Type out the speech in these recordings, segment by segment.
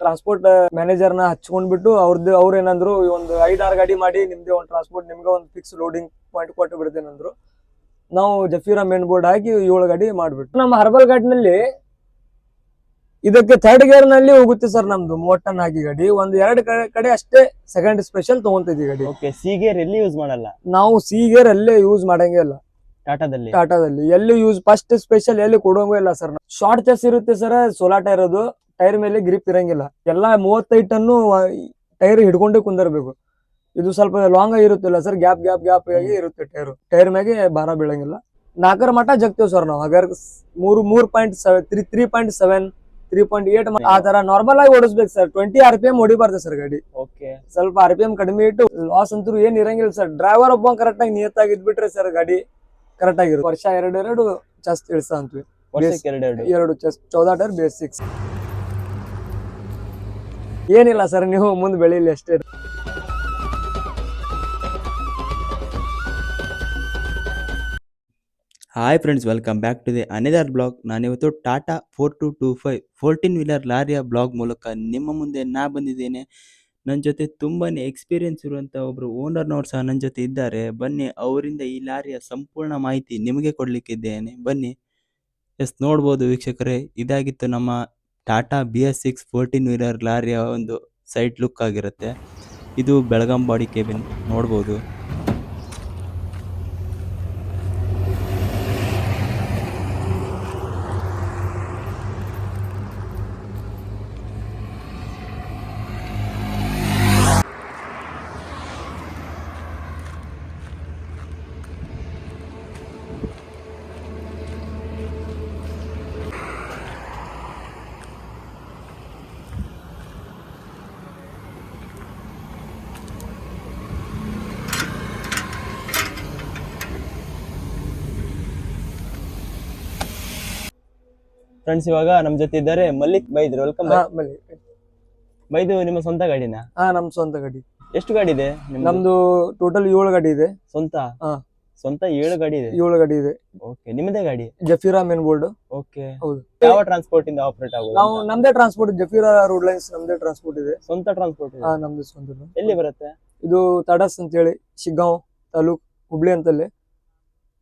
Transport ಮ್ಯಾನೇಜರ್ನ ಹಚ್ಕೊಂಡ್ಬಿಟ್ಟು ಅವ್ರದ್ದು ಅವ್ರ ಏನಂದ್ರು ಒಂದು ಐದಾರು ಗಾಡಿ ಮಾಡಿ ನಿಮ್ದೇ ಒಂದು ಟ್ರಾನ್ಸ್ಪೋರ್ಟ್ ನಿಮ್ಗೆ ಒಂದು ಫಿಕ್ಸ್ ಲೋಡಿಂಗ್ ಪಾಯಿಂಟ್ ಕೊಟ್ಟು ಬಿಡ್ತೇನೆ ಅಂದ್ರು. ನಾವು ಜಫೀರಾ ಮೇನ್ ಬೋರ್ಡ್ ಹಾಕಿ ಏಳು ಗಾಡಿ ಮಾಡ್ಬಿಟ್ಟು ನಮ್ಮ ಹರ್ಬಲ್ ಘಾಟ್ನಲ್ಲಿ ಇದಕ್ಕೆ ಥರ್ಡ್ ಗೇರ್ನಲ್ಲಿ ಹೋಗುತ್ತೆ ಸರ್ ನಮ್ದು ಮೋಟನ್ ಹಾಕಿ ಗಾಡಿ. ಒಂದ್ ಎರಡ್ ಕಡೆ ಅಷ್ಟೇ ಸೆಕೆಂಡ್ ಸ್ಪೆಷಲ್ ತಗೊಂತಿದ್ವಿ ಗಾಡಿ. ಓಕೆ ಸೀಗೇರ್ ಎಲ್ಲಿ ಯೂಸ್ ಮಾಡಲ್ಲ? ನಾವು ಸಿ ಗೇರ್ ಅಲ್ಲೇ ಯೂಸ್ ಮಾಡಂಗೇ ಇಲ್ಲ. ಟಾಟಾದಲ್ಲಿ ಟಾಟಾದಲ್ಲಿ ಎಲ್ಲಿ ಯೂಸ್ ಫಸ್ಟ್ ಸ್ಪೆಷಲ್ ಎಲ್ಲಿ ಕೊಡೋಂಗೂ ಇಲ್ಲ ಸರ್. ಶಾರ್ಟ್ ಚೆಸ್ ಇರುತ್ತೆ ಸರ್ ಸೋಲಾಟ ಟೈರ್ ಅದು ಟೈರ್ ಮೇಲೆ ಗ್ರಿಪ್ ಇರಂಗಿಲ್ಲ. ಎಲ್ಲಾ ಮೂವತ್ತೈದು ಟನ್ನು ಟೈರ್ ಹಿಡ್ಕೊಂಡೇ ಕುಂದಿರ್ಬೇಕು. ಇದು ಸ್ವಲ್ಪ ಲಾಂಗ್ ಆಗಿರುತ್ತಿಲ್ಲ ಸರ್ ಗ್ಯಾಪ್ ಗ್ಯಾಪ್ ಗ್ಯಾಪ್ ಆಗಿ ಇರುತ್ತೆ ಟೈರ್. ಟೈರ್ ಮ್ಯಾಗೆ ಭಾರ ಬೀಳಂಗಿಲ್ಲ. ನಾಲ್ಕರ ಮಟ್ಟ ಜಗ್ತೇವ್ ಸರ್ ನಾವು. ಹಾಗಾದ್ರೆ ಮೂರು ಮೂರ್ point seven three three point seven three point eight ಆ ತರ ನಾರ್ಮಲ್ ಆಗಿ ಓಡಿಸ್ಬೇಕು sir twenty R P M ಹೊಡಿಬಾರ್ದು sir ಗಾಡಿ. ಓಕೆ. ಸ್ವಲ್ಪ ಆರ್ ಪಿ ಎಂ ಕಡಿಮೆ ಇಟ್ಟು ಲಾಸ್ ಅಂತೂ ಏನ್ ಇರಂಗಿಲ್ಲ ಸರ್ ಡ್ರೈವರ್ ಒಬ್ಬ ಕರೆಕ್ಟ್ ಆಗಿ ನಿಯತ್ತಾಗಿ ಇದ್ಬಿಟ್ರೆ ಸರ್ ಗಾಡಿ ಕರೆಕ್ಟ್ ಆಗಿರುತ್ತೆ. ವರ್ಷ ಎರಡು ಎರಡು ಚೆಸ್ ಇಳಿಸ ಅಂತೀವಿ. ಎರಡೆರಡು. ಎರಡು ಚೆಸ್ ಚೌದಾ ಟರ್ ಬೇಸ್ ಸಿಕ್ಸ್ ಏನಿಲ್ಲ ಸರ್, ನೀವು ಮುಂದೆ ಬೆಳೀಲಿ ಅಷ್ಟೇ. Hi friends welcome back to the another blog ನಾನಿವತ್ತು Tata four two two five fourteen wheeler ಲಾರಿಯ blog ಮೂಲಕ ನಿಮ್ಮ ಮುಂದೆ ನಾ ಬಂದಿದ್ದೇನೆ. ನನ್ನ ಜೊತೆ ತುಂಬಾ ಎಕ್ಸ್ಪೀರಿಯನ್ಸ್ ಇರುವಂಥ ಒಬ್ಬರು ಓನರ್ನವ್ರು ಸಹ ನನ್ನ ಜೊತೆ ಇದ್ದಾರೆ. ಬನ್ನಿ, ಅವರಿಂದ ಈ ಲಾರಿಯ ಸಂಪೂರ್ಣ ಮಾಹಿತಿ ನಿಮಗೆ ಕೊಡಲಿಕ್ಕಿದ್ದೇನೆ ಬನ್ನಿ ಎಸ್ ನೋಡ್ಬೋದು ವೀಕ್ಷಕರೇ. ಇದಾಗಿತ್ತು ನಮ್ಮ Tata B S six fourteen wheeler ಲಾರಿಯ ಒಂದು ಸೈಡ್ ಲುಕ್ ಆಗಿರುತ್ತೆ. ಇದು ಬೆಳಗಾಂ ಬಾಡಿ ಕೇಬಿನ್. ನೋಡ್ಬೋದು. ಫ್ರೆಂಡ್ಸ್ ಇವಾಗ ನಮ್ ಜೊತೆ ಇದ್ದಾರೆ. ಮಲ್ಲಿಕ್ ಬೈದ್ರು. ವೆಲ್ಕಮ್ ಹಾ ಬನ್ನಿ. ಬೈದು ನಿಮ್ಮ ಸ್ವಂತ ಗಾಡಿನ? ಹಾ ನಮ್ ಸ್ವಂತ ಗಾಡಿ. ಎಷ್ಟು ಗಾಡಿ ಇದೆ ನಿಮ್ದು? ನಮ್ದು ಟೋಟಲ್ ಏಳು ಗಾಡಿ ಇದೆ. ಸ್ವಂತ? ಹಾ. ಸ್ವಂತ ಏಳು ಗಾಡಿ ಇದೆ? ಏಳು ಗಾಡಿ ಇದೆ. ಓಕೆ ನಿಮ್ಮದೇ ಗಾಡಿ? ಜಫೀರಾ ಮೇನ್ ಬೋರ್ಡ್ ಓಕೆ ಹೌದು. ಯಾವ ಟ್ರಾನ್ಸ್ಪೋರ್ಟ್ ಇಂದ ಆಪರೇಟ್ ಆಗೋದು ನಾವು ನಮ್ದೇ ಟ್ರಾನ್ಸ್ಪೋರ್ಟ್ ಜಫೀರಾ ರೋಡ್ ಲೈನ್ಸ್ ನಮ್ದೇ ಟ್ರಾನ್ಸ್ಪೋರ್ಟ್ ಇದೆ. ಸ್ವಂತ ಟ್ರಾನ್ಸ್ಪೋರ್ಟ್ ಹಾ ನಮ್ದು ಸ್ವಂತ ಎಲ್ಲಿ ಬರುತ್ತೆ? ಇದು ತಡಸ್ ಅಂತೇಳಿ ಶಿಗ್ಗಾಂವ್ ತಾಲೂಕ್ ಹುಬ್ಳಿ ಅಂತಲ್ಲಿ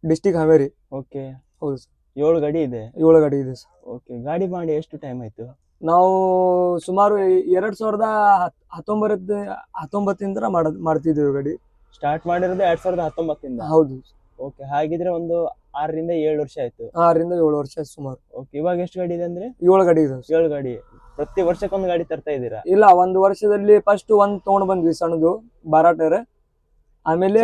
ಡಿಸ್ಟಿಕ್ ಹಾವೇರಿ. ಓಕೆ ಹೌದು ಸರ್ ಏಳು ಗಾಡಿ ಇದೆ? ಏಳು ಗಾಡಿ ಇದೆ ಸರ್. ಓಕೆ ಗಾಡಿ ಮಾಡಿ ಎಷ್ಟು ಟೈಮ್ ಆಯ್ತು? ನಾವು ಸುಮಾರು ಎರಡ್ ಸಾವಿರದ ಹತ್- ಹತ್ತೊಂಬತ್ತ ಹತ್ತೊಂಬತ್ತಿಂದ ಮಾಡ ಮಾಡ್ತಿದ್ದೀವಿ ಗಾಡಿ. ಸ್ಟಾರ್ಟ್ ಮಾಡಿರೋದು ಎರಡ್ ಸಾವಿರದ ಹತ್ತೊಂಬತ್ತಿಂದ? ಹೌದು. ಓಕೆ ಹಾಗಿದ್ರೆ ಒಂದು ಆರರಿಂದ ಏಳು ವರ್ಷ ಆಯ್ತು. ಆರರಿಂದ ಏಳು ವರ್ಷ ಆಯ್ತು ಸುಮಾರು. ಓಕೆ ಇವಾಗ ಎಷ್ಟು ಗಾಡಿ ಇದೆ ಅಂದ್ರೆ? ಏಳು ಗಾಡಿ ಇದೆ. ಏಳು ಗಾಡಿ. ಪ್ರತಿ ವರ್ಷಕ್ಕೊಂದು ಗಾಡಿ ತರ್ತಾ ಇದ್ದೀರಾ? ಇಲ್ಲ ಒಂದು ವರ್ಷದಲ್ಲಿ ಫಸ್ಟ್ ಒಂದ್ ತಗೊಂಡ್ ಬಂದ್ವಿ ಸಣ್ಣದು ಬಾರಾಟರ್ ಆಮೇಲೆ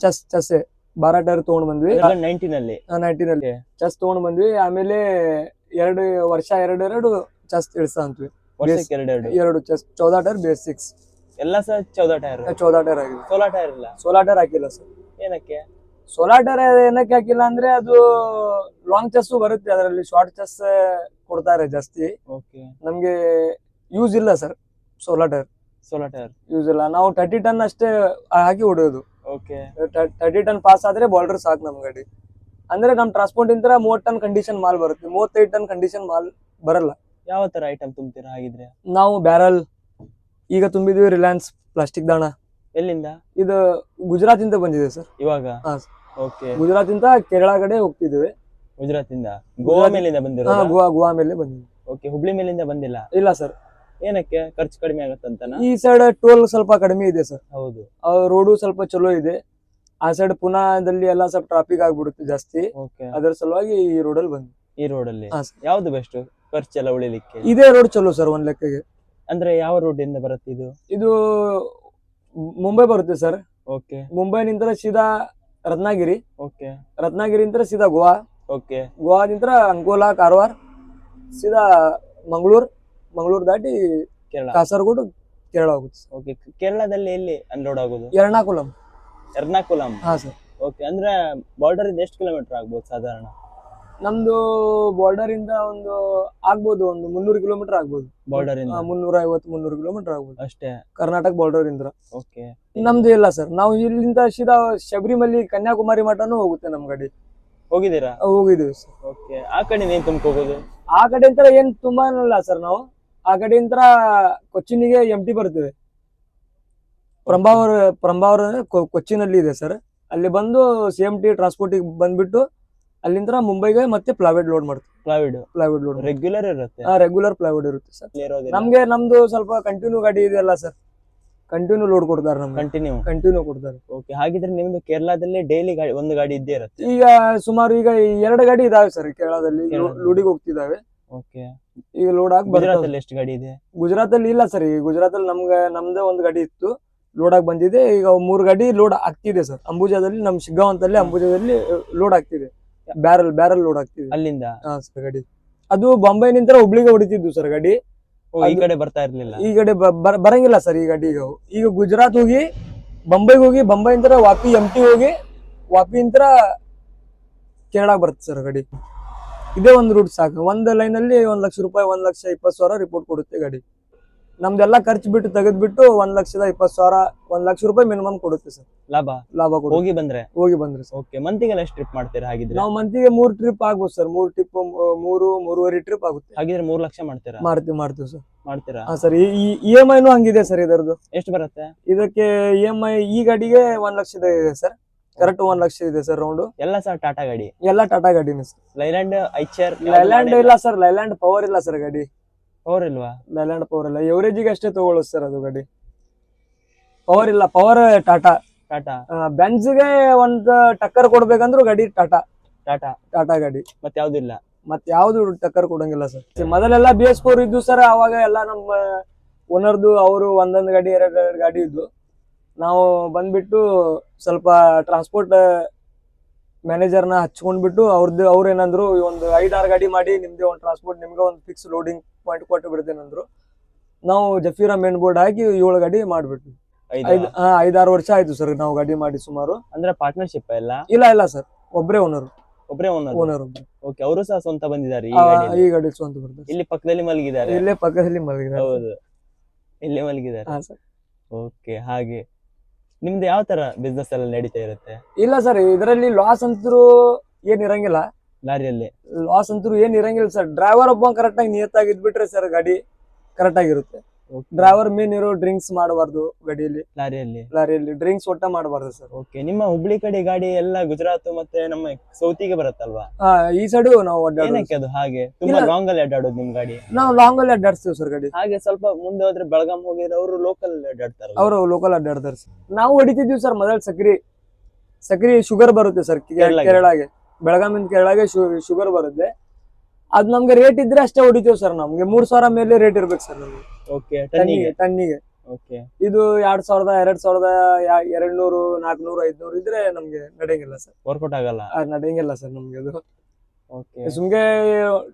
ಚಸ್ ಚಸ್ಸೆ ಬಾರಾ ಟೈರ್ ತಗೊಂಡ್ ಬಂದ್ವಿ. ನೈನ್ಟೀನ್ ಅಲ್ಲಿ. ನೈನ್ಟೀನ್ ಅಲ್ಲಿ. ಚಸ್ ತಗೊಂಡ್ ಬಂದ್ವಿ. ಆಮೇಲೆ ಎರಡು ವರ್ಷ ಎರಡು ಎರಡು ಚಸ್ ಇಳಿಸ ಅಂತೀವಿ ವರ್ಷಕ್ಕೆ ಎರಡೆರಡು. ಎರಡು ಚಸ್ ಚೌದಾ ಟೈರ್ ಬೇಸ್ ಸಿಕ್ಸ್ ಎಲ್ಲ ಸರ್ ಚೌದಾ ಟೈರ್ ಚೌದಾ ಟೈರ್ ಆಗಿದೆ. ಸೋಲಾ ಟೈರ್ ಇಲ್ಲ? ಸೋಲಾ ಟೈರ್ ಹಾಕಿಲ್ಲ ಸರ್ ಏನಕ್ಕೆ? ಸೋಲಾ ಟೈರ್ ಏನಕ್ಕೆ ಹಾಕಿಲ್ಲ ಅಂದ್ರೆ ಅದು ಲಾಂಗ್ ಚೆಸ್ ಬರುತ್ತೆ. ಅದರಲ್ಲಿ ಶಾರ್ಟ್ ಚೆಸ್ ಕೊಡ್ತಾರೆ ಜಾಸ್ತಿ. ಓಕೆ ನಮ್ಗೆ ಯೂಸ್ ಇಲ್ಲ ಸರ್ ಸೋಲಾ ಟೈರ್ ಸೋಲಾ ಟೈರ್ ಯೂಸ್ ಇಲ್ಲ. ನಾವು ತರ್ಟಿ ಟನ್ ಅಷ್ಟೇ ಹಾಕಿ ಹೊಡೆಯೋದು. ತರ್ಟಿ ಟನ್ ಪಾಸ್ ಆದ್ರೆ ಬಾರ್ಡರ್ ಸಾಕು ನಮ್ ಗಾಡಿ. ಅಂದ್ರೆ ನಮ್ ಟ್ರಾನ್ಸ್ಪೋರ್ಟ್ ಇಂತರ ಮೂವತ್ ಟನ್ ಕಂಡೀಷನ್ ಮಾಲ್ ಬರುತ್ತೆ. ಮೂವತ್ತೈದು ಟನ್ ಕಂಡೀಷನ್ ಮಾಲ್ ಬರಲ್ಲ. ಯಾವ ತರ ಐಟಮ್ ತುಂಬ್ತೀರಾ ಹಾಗಿದ್ರೆ? ನಾವು ಬ್ಯಾರಲ್ ಈಗ ತುಂಬಿದ್ವಿ ರಿಲಯನ್ಸ್ ಪ್ಲಾಸ್ಟಿಕ್ ದಾಣ. ಎಲ್ಲಿಂದ? ಇದು ಗುಜರಾತ್ ಇಂದ ಬಂದಿದೆ ಸರ್. ಇವಾಗ? ಓಕೆ ಗುಜರಾತ್ ಇಂದ ಕೇರಳ ಕಡೆ ಹೋಗ್ತಿದ್ವಿ ಗುಜರಾತ್ ಇಂದ ಗೋವಾ ಮೇಲಿಂದ ಬಂದಿರೋ ಗೋವಾ ಗೋವಾ ಮೇಲೆ ಬಂದಿದೆ ಓಕೆ ಹುಬ್ಳಿ ಮೇಲಿಂದ ಬಂದಿಲ್ಲ? ಇಲ್ಲ ಸರ್. ಏನಕ್ಕೆ? ಖರ್ಚು ಕಡಿಮೆ ಆಗತ್ತಂತನ ಈ ಸೈಡ್ ಟೋಲ್ ಸ್ವಲ್ಪ ಕಡಿಮೆ ಇದೆ ಸರ್ ಹೌದು. ರೋಡು ಸ್ವಲ್ಪ ಚಲೋ ಇದೆ. ಆ ಸೈಡ್ ಪುನಾದಲ್ಲಿ ಎಲ್ಲ ಸ್ವಲ್ಪ ಟ್ರಾಫಿಕ್ ಆಗ್ಬಿಡುತ್ತೆ ಜಾಸ್ತಿ. ಓಕೆ ಅದರ ಸಲುವಾಗಿ ಈ ರೋಡಲ್ಲಿ ಬಂದ್ವಿ. ಈ ರೋಡ್ ಅಲ್ಲಿ? ಹಾ, sir. ಯಾವ್ದು ಬೆಸ್ಟ್ ಖರ್ಚೆಲ್ಲ ಉಳಿಲಿಕ್ಕೆ? ಇದೇ ರೋಡ್ ಚಲೋ ಸರ್ ಒಂದ್ ಲೆಕ್ಕಗೆ. ಅಂದ್ರೆ ಯಾವ ರೋಡ್ ಇಂದ ಬರುತ್ತೆ ಇದು? ಇದು ಮುಂಬೈ ಬರುತ್ತೆ ಸರ್ ಓಕೆ ಮುಂಬೈನಿಂದ ಸೀದಾ ರತ್ನಾಗಿರಿ. ಓಕೆ ರತ್ನಾಗಿರಿಯಿಂದ ಸೀದಾ ಗೋವಾ. ಓಕೆ ಗೋವಾದಿಂದ ಅಂಕೋಲಾ ಕಾರವಾರ ಸೀದಾ ಮಂಗಳೂರು. ಮಂಗಳೂರು ದಾಟಿ ಕೇರಳ. ಕಾಸರಗೋಡು ಕೇರಳ ಹೋಗುತ್ತೆ sir. ಓಕೆ ಕೇರಳದಲ್ಲಿ ಎಲ್ಲಿ ಅನ್ಲೋಡ್ ಆಗೋದು? ಎರ್ನಾಕುಲಂ. ಎರ್ನಾಕುಲಂ. ಹಾ ಸರ್. ಓಕೆ ಅಂದ್ರೆ ಬಾರ್ಡರ್ ಇಂದ ಎಷ್ಟು ಕಿಲೋಮೀಟರ್ ಆಗ್ಬೋದು ಸಾಧಾರಣ? ನಮ್ದು ಬಾರ್ಡರ್ ಇಂದ ಒಂದು ಆಗ್ಬೋದು ಒಂದು ಮುನ್ನೂರು ಕಿಲೋಮೀಟರ್ ಆಗ್ಬೋದು. ಬಾರ್ಡರ್ ಇಂದ? ಮುನ್ನೂರ ಐವತ್ತು ಮುನ್ನೂರು ಕಿಲೋಮೀಟರ್ ಆಗ್ಬೋದು. ಅಷ್ಟೇ? ಕರ್ನಾಟಕ ಬಾರ್ಡರ್ ಇಂದ. ಓಕೆ ನಮ್ದು ಇಲ್ಲ ಸರ್. ನಾವು ಇಲ್ಲಿಂದ ಸೀದಾ ಶಬರಿಮಲೆ ಕನ್ಯಾಕುಮಾರಿ ಮಠನೂ ಹೋಗುತ್ತೆ ನಮ್ ಗಾಡಿ ಹೋಗಿದ್ದೀರಾ? ಹೋಗಿದ್ದೀವಿ ಸರ್. ಓಕೆ ಆ ಕಡೆ ಏನ್ ಆ ಕಡೆ ಅಂತ ಏನ್ ತುಂಬಾ ಇಲ್ಲ ಸರ್ ನಾವು. ಆ ಕಡೆಯಿಂದ ಕೊಚ್ಚಿನಿಗೆ ಎಂ ಟಿ ಬರ್ತದೆ. ಪ್ರಂಬಾವರ್ ಪ್ರಂಬಾವರ್ ಕೊಚ್ಚಿನಲ್ಲಿ ಇದೆ ಸರ್ ಅಲ್ಲಿ ಬಂದು ಸಿ ಎಂ ಟಿ ಟ್ರಾನ್ಸ್ಪೋರ್ಟಿಗೆ ಬಂದ್ಬಿಟ್ಟು ಅಲ್ಲಿಂದ ಮುಂಬೈಗೆ ಮತ್ತೆ ಪ್ಲೈವುಡ್ ಲೋಡ್ ಮಾಡ್ತೀವಿ ಪ್ಲೈವುಡ್ ಪ್ಲೈವುಡ್ ಲೋಡ್ ರೆಗ್ಯುಲರ್ ಇರುತ್ತೆ. ರೆಗ್ಯುಲರ್ ಪ್ಲೈವುಡ್ ಇರುತ್ತೆ ಸರ್ ಅಲ್ಲಿ ನಮ್ಗೆ ನಮ್ದು ಸ್ವಲ್ಪ ಕಂಟಿನ್ಯೂ ಗಾಡಿ ಇದೆಯಲ್ಲ ಸರ್ ಕಂಟಿನ್ಯೂ ಲೋಡ್ ಕೊಡ್ತಾರೆ ನಮ್ಗೆ. ಕಂಟಿನ್ಯೂ ಕಂಟಿನ್ಯೂ ಕೊಡ್ತಾರೆ. ಓಕೆ ಹಾಗಿದ್ರೆ ನಿಮ್ದು ಕೇರಳದಲ್ಲಿ ಡೈಲಿ ಗಾಡಿ ಒಂದು ಗಾಡಿ ಇದ್ದೇ ಇರುತ್ತೆ. ಈಗ ಸುಮಾರು ಈಗ ಎರಡು ಗಾಡಿ ಇದಾವೆ ಸರ್ ಕೇರಳದಲ್ಲಿ. ಲೋಡಿಗೆ ಹೋಗ್ತಿದಾವೆ. ಓಕೆ ಈಗ ಲೋಡ್ ಆಗಿ ಬರ್ತದೆ ಅಲ್ಲಿ ಎಷ್ಟು ಗಾಡಿ ಇದೆ? ಗುಜರಾತ್ ಅಲ್ಲಿ ಇಲ್ಲ ಸರ್ ಈಗ ಗುಜರಾತ್ ಅಲ್ಲಿ ನಮ್ಗೆ ನಮ್ದೇ ಒಂದು ಗಾಡಿ ಇತ್ತು ಲೋಡ್ ಆಗಿ ಬಂದಿದೆ. ಈಗ ಮೂರು ಗಾಡಿ ಲೋಡ್ ಆಗ್ತಿದೆ ಸರ್. ಅಂಬುಜಾದಲ್ಲಿ ನಮ್ ಅಂತಲ್ಲಿ ಅಂಬುಜಾದಲ್ಲಿ ಲೋಡ್ ಆಗ್ತಿದೆ. ಬ್ಯಾರಲ್ ಬ್ಯಾರಲ್ ಲೋಡ್ ಆಗ್ತಿದೆ. ಅಲ್ಲಿಂದ? ಹಾ ಸರ್ ಗಾಡಿ. ಅದು ಬಾಂಬೆ ನಿಂತರ ಹುಬ್ಳಿಗೆ ಹೊಡಿತಿದ್ವು ಸರ್ ಗಾಡಿ. ಓ, ಈ ಅದು- ಕಡೆ ಬರ್ತಾ ಇರ್ಲಿಲ್ಲ? ಈ ಕಡೆ ಬ- ಬರ- ಬರಂಗಿಲ್ಲ ಸರ್ ಈ ಗಾಡಿ ಈಗ. ಅವು. ಈಗ ಗುಜರಾತ್ ಹೋಗಿ ಬಂಬೈಗೆ ಹೋಗಿ ಬಂಬೈಯಿಂದ ವಾಪಿ ಎಂ ಟಿ ಹೋಗಿ ವಾಪಿಯಿಂದ ಕೇರಳ ಬರುತ್ತೆ ಸರ್ ಗಾಡಿ. ಇದೇ ಒಂದು ರೂಟ್ ಸಾಕು. ಒಂದು ಲೈನಲ್ಲಿ ಒಂದ್ ಲಕ್ಷ ರೂಪಾಯಿ ಒಂದ್ ಲಕ್ಷ ಇಪ್ಪತ್ತು ಸಾವಿರ ರಿಪೋರ್ಟ್ ಕೊಡುತ್ತೆ ಗಾಡಿ. ನಮ್ದೆಲ್ಲ ಖರ್ಚು ಬಿಟ್ಟು ತೆಗೆದ್ಬಿಟ್ಟು ಒಂದ್ ಲಕ್ಷದ ಇಪ್ಪತ್ತು ಸಾವಿರ ಒಂದ್ ಲಕ್ಷ ರೂಪಾಯಿ ಮಿನಿಮಮ್ ಕೊಡುತ್ತೆ ಸರ್. ಲಾಭ? ಲಾಭ ಕೊಡುತ್ತೆ. ಹೋಗಿ ಬಂದ್ರೆ? ಹೋಗಿ ಬಂದ್ರೆ ಸರ್. ಓಕೆ ಮಂತಿಗೆಲ್ಲ ಎಷ್ಟು ಟ್ರಿಪ್ ಮಾಡ್ತೀರಾ ಹಾಗಿದ್ರೆ? ನಾವು ಮಂತಿಗೆ ಮೂರ್ ಟ್ರಿಪ್ ಆಗ್ಬೋದು ಸರ್. ಮೂರ್ ಟ್ರಿಪ್ ಮೂರು ಮೂರುವರೆ ಟ್ರಿಪ್ ಆಗುತ್ತೆ. ಹಾಗಿದ್ರೆ ಮೂರ್ ಲಕ್ಷ ಮಾಡ್ತೀರಾ? ಮಾಡ್ತೀವಿ ಮಾಡ್ತೀವಿ ಸರ್. ಮಾಡ್ತೀರಾ? ಹಾ ಸರ್ ಈ ಇ ಎಂ ಐನು ಹಂಗಿದೆ ಸರ್ ಇದರದ್ದು. ಎಷ್ಟು ಬರುತ್ತೆ? ಇದಕ್ಕೆ ಇ ಎಂ ಐ ಈ ಗಾಡಿಗೆ ಒಂದ್ ಲಕ್ಷದ ಇದೆ ಸರ್. ಕರೆಕ್ಟ್ ಒಂದ್ ಲಕ್ಷ ಇದೆ ಸರ್ ರೌಂಡ್ ಎಲ್ಲ ಸರ್ ಟಾಟಾ ಗಾಡಿ. ಎಲ್ಲ ಟಾಟಾ ಗಾಡಿ ಸರ್ ಲೈಲ್ಯಾಂಡ್ ಐಚರ್ ಲೈಲ್ಯಾಂಡ್ ಇಲ್ಲ ಸರ್ ಲೈಲ್ಯಾಂಡ್ ಪವರ್ ಇಲ್ಲ ಸರ್ ಗಾಡಿ. ಪವರ್ ಇಲ್ವಾ? ಲೈಲ್ಯಾಂಡ್ ಪವರ್ ಇಲ್ಲ. ಎವರೇಜಿಗೆ ಅಷ್ಟೇ ತಗೊಳ್ಳೋದು ಸರ್ ಅದು ಗಾಡಿ. ಪವರ್ ಇಲ್ಲ ಪವರ್ ಟಾಟಾ ಟಾಟಾ ಬೆಂಜ್ಗೆ ಒಂದ್ ಟಕ್ಕರ್ ಕೊಡ್ಬೇಕಂದ್ರು ಗಾಡಿ ಟಾಟಾ ಟಾಟಾ ಟಾಟಾ ಗಾಡಿ. ಮತ್ತೆ ಯಾವ್ದಿಲ್ಲ ಮತ್ ಯಾವ್ದು ಟಕ್ಕರ್ ಕೊಡಂಗಿಲ್ಲ ಸರ್ ಮೊದಲೆಲ್ಲ ಬಿ ಎಸ್ ಫೋರ್ ಇದ್ದು ಸರ್ ಅವಾಗ ಎಲ್ಲ ನಮ್ಮ ಓನರ್ದು ಅವರು ಒಂದೊಂದು ಗಾಡಿ ಎರಡು ಎರಡು ಗಾಡಿ ಇದ್ದು. ನಾವು ಬಂದ್ಬಿಟ್ಟು ಸ್ವಲ್ಪ ಟ್ರಾನ್ಸ್ಪೋರ್ಟ್ ಮ್ಯಾನೇಜರ್ನ ಹಚ್ಕೊಂಡ್ಬಿಟ್ಟು ಅವ್ರದ್ದು ಅವ್ರು ಏನಂದ್ರು ಒಂದು ಐದಾರು ಗಾಡಿ ಮಾಡಿ ನಿಮ್ದೇ ಒಂದು ಟ್ರಾನ್ಸ್ಪೋರ್ಟ್ ನಿಮ್ಗೆ ಒಂದು ಫಿಕ್ಸ್ ಲೋಡಿಂಗ್ ಪಾಯಿಂಟ್ ಕೊಟ್ಟು ಬಿಡ್ತೇನಂದ್ರು ನಾವು ಜಫೀರಾ ಮೇನ್ ಬೋರ್ಡ್ ಹಾಕಿ ಏಳು ಗಾಡಿ ಮಾಡ್ಬಿಟ್ವಿ. ಐದಾರು? ವರ್ಷ ಆಯ್ತು ಸರ್ ನಾವು ಗಾಡಿ ಮಾಡಿ ಸುಮಾರು. ಅಂದ್ರೆ ಪಾರ್ಟ್ನರ್ಶಿಪ್ ಎಲ್ಲ? ಇಲ್ಲ ಇಲ್ಲ ಸರ್ ಒಬ್ಬರೇ ಓನರ್ ಒಬ್ಬರೇ ಓನರ್ ಓನರ್ ಓಕೆ ಅವರು ಸಹ ಸ್ವಂತ ಬಂದಿದ್ದಾರೆ ಈ ಗಾಡಿ ಸ್ವಂತ ಬರ್ತಾರೆ ಇಲ್ಲಿ ಪಕ್ಕದಲ್ಲಿ ಮಲಗಿದ್ದಾರೆ? ಇಲ್ಲೇ ಪಕ್ಕದಲ್ಲಿ ಮಲಗಿದ್ದಾರೆ. ಹೌದು. ಇಲ್ಲೇ ಮಲಗಿದ್ದಾರೆ? ಹಾ ಸರ್ ಓಕೆ ಹಾಗೆ. ನಿಮ್ದು ಯಾವ ತರ ಬಿಸ್ನೆಸ್ ಎಲ್ಲ ನಡೀತಾ ಇರುತ್ತೆ? ಇಲ್ಲ ಸರ್ ಇದರಲ್ಲಿ ಲಾಸ್ ಅಂತೂ ಏನ್ ಇರಂಗಿಲ್ಲ. ಲಾರಿಯಲ್ಲಿ? ಲಾಸ್ ಅಂತೂ ಏನ್ ಇರಂಗಿಲ್ಲ ಸರ್. ಡ್ರೈವರ್ ಒಬ್ಬ ಕರೆಕ್ಟ್ ಆಗಿ ನಿಯತ್ತಾಗಿ ಇದ್ಬಿಟ್ರೆ ಸರ್ ಗಾಡಿ ಕರೆಕ್ಟ್ ಆಗಿರುತ್ತೆ ಡ್ರೈವರ್ ಮೇನ್ ಇರೋ ಡ್ರಿಂಕ್ಸ್ ಮಾಡಬಾರ್ದು ಗಡಿಯಲ್ಲಿ. ಲಾರಿಯಲ್ಲಿ? ಲಾರಿಯಲ್ಲಿ. ಡ್ರಿಂಕ್ಸ್ ಒಟ್ಟ ಮಾಡಬಾರ್ದು ಸರ್ ಓಕೆ ನಿಮ್ಮ ಹುಬ್ಳಿ ಕಡೆ ಗಾಡಿ ಎಲ್ಲ ಗುಜರಾತ್ ಮತ್ತೆ ನಮ್ಮ ಸೌತಿಗೆ ಬರುತ್ತಲ್ವಾ? ಹಾ ಈ ಸೈಡು ನಾವು ಅಡ್ಡಾಡೋದು. ಏನಕ್ಕೆ ಅದು ಹಾಗೆ? ತುಂಬಾ ಇಲ್ಲ. ಲಾಂಗ್ ಅಲ್ಲಿ ಅಡ್ಡಾಡೋದು ನಿಮ್ ಗಾಡಿ? ನಾವು ಲಾಂಗ್ ಅಲ್ಲಿ ಅಡ್ಡಾಡ್ತೀವಿ ಸರ್ ಗಾಡಿ. ಹಾಗೆ ಸ್ವಲ್ಪ ಮುಂದೆ ಹೋದ್ರೆ ಬೆಳಗಾಂ ಹೋಗಿದ್ರೆ ಅವರು ಲೋಕಲ್ ಅಡ್ಡಾಡ್ತಾರೆ ಅವರು ಲೋಕಲ್ ಅಡ್ಡಾಡ್ತಾರೆ ಸರ್ ನಾವು ಹೊಡಿತಿದ್ವಿ ಸರ್ ಮೊದಲ ಸಕ್ರಿ. ಸಕ್ರಿ ಶುಗರ್ ಬರುತ್ತೆ ಸರ್ ಕೇರಳಗೆ. ಕೇರಳಗೆ. ಬೆಳಗಾಮಿಂದ ಕೇರಳಗೆ ಶುಗರ್ ಬರುತ್ತೆ. ಅದ್ ನಮ್ಗೆ ರೇಟ್ ಇದ್ರೆ ಅಷ್ಟೇ ಹೊಡಿತೀವಿ ಸರ್ ನಮ್ಗೆ ಮೂರ್ ಸಾವಿರ ಮೇಲೆ ರೇಟ್ ಇರ್ಬೇಕು ಸರ್ ನಮ್ಗೆ. ಓಕೆ ಟನ್ನಿಗೆ ಟನ್ನಿಗೆ ಟನ್ನಿಗೆ ಓಕೆ ಇದು ಎರಡ್ ಸಾವಿರದ ಎರಡ್ ಸಾವಿರದ ಎರಡ್ ನೂರು ನಾಲ್ಕನೂರು ಐದ್ನೂರು ಇದ್ರೆ ನಮ್ಗೆ ನಡೆಯಂಗಿಲ್ಲ ಸರ್. ವರ್ಕೌಟ್ ಆಗಲ್ಲ ನಡೆಯಂಗಿಲ್ಲ ಸರ್ ನಮ್ಗೆ ಅದು. ಓಕೆ ಸುಮ್ಗೆ